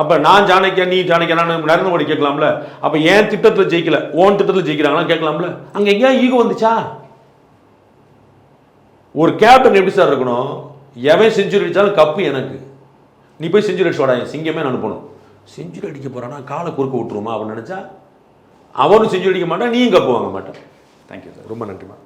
S2: அப்போ நான் சாணக்கியா நீ சாணக்கியா நான் நரேந்திர மோடி கேட்கலாம்ல. அப்போ ஏன் திட்டத்தில் ஜெயிக்கல? ஓன் திட்டத்தில் ஜெயிக்கிறாங்களா கேட்கலாம்ல. அங்கே எங்கேயா ஈகோ வந்துச்சா? ஒரு கேப்டன் எப்படி சார் இருக்கணும்? எவன் செஞ்சுரி அடித்தாலும் கப்பு எனக்கு. நீ போய் செஞ்சுரி அடிச்சு வாடா சிங்கமே நான் அனுப்பணும். செஞ்சுரி அடிக்க போகிறானா காலை குறுக்க விட்டுருமா அப்படின்னு நினச்சா? அவனும் செஞ்சுரி அடிக்க மாட்டான் நீயும் கப்பு வாங்க மாட்டேன்.
S1: தேங்க்யூ சார்
S2: ரொம்ப நன்றிமா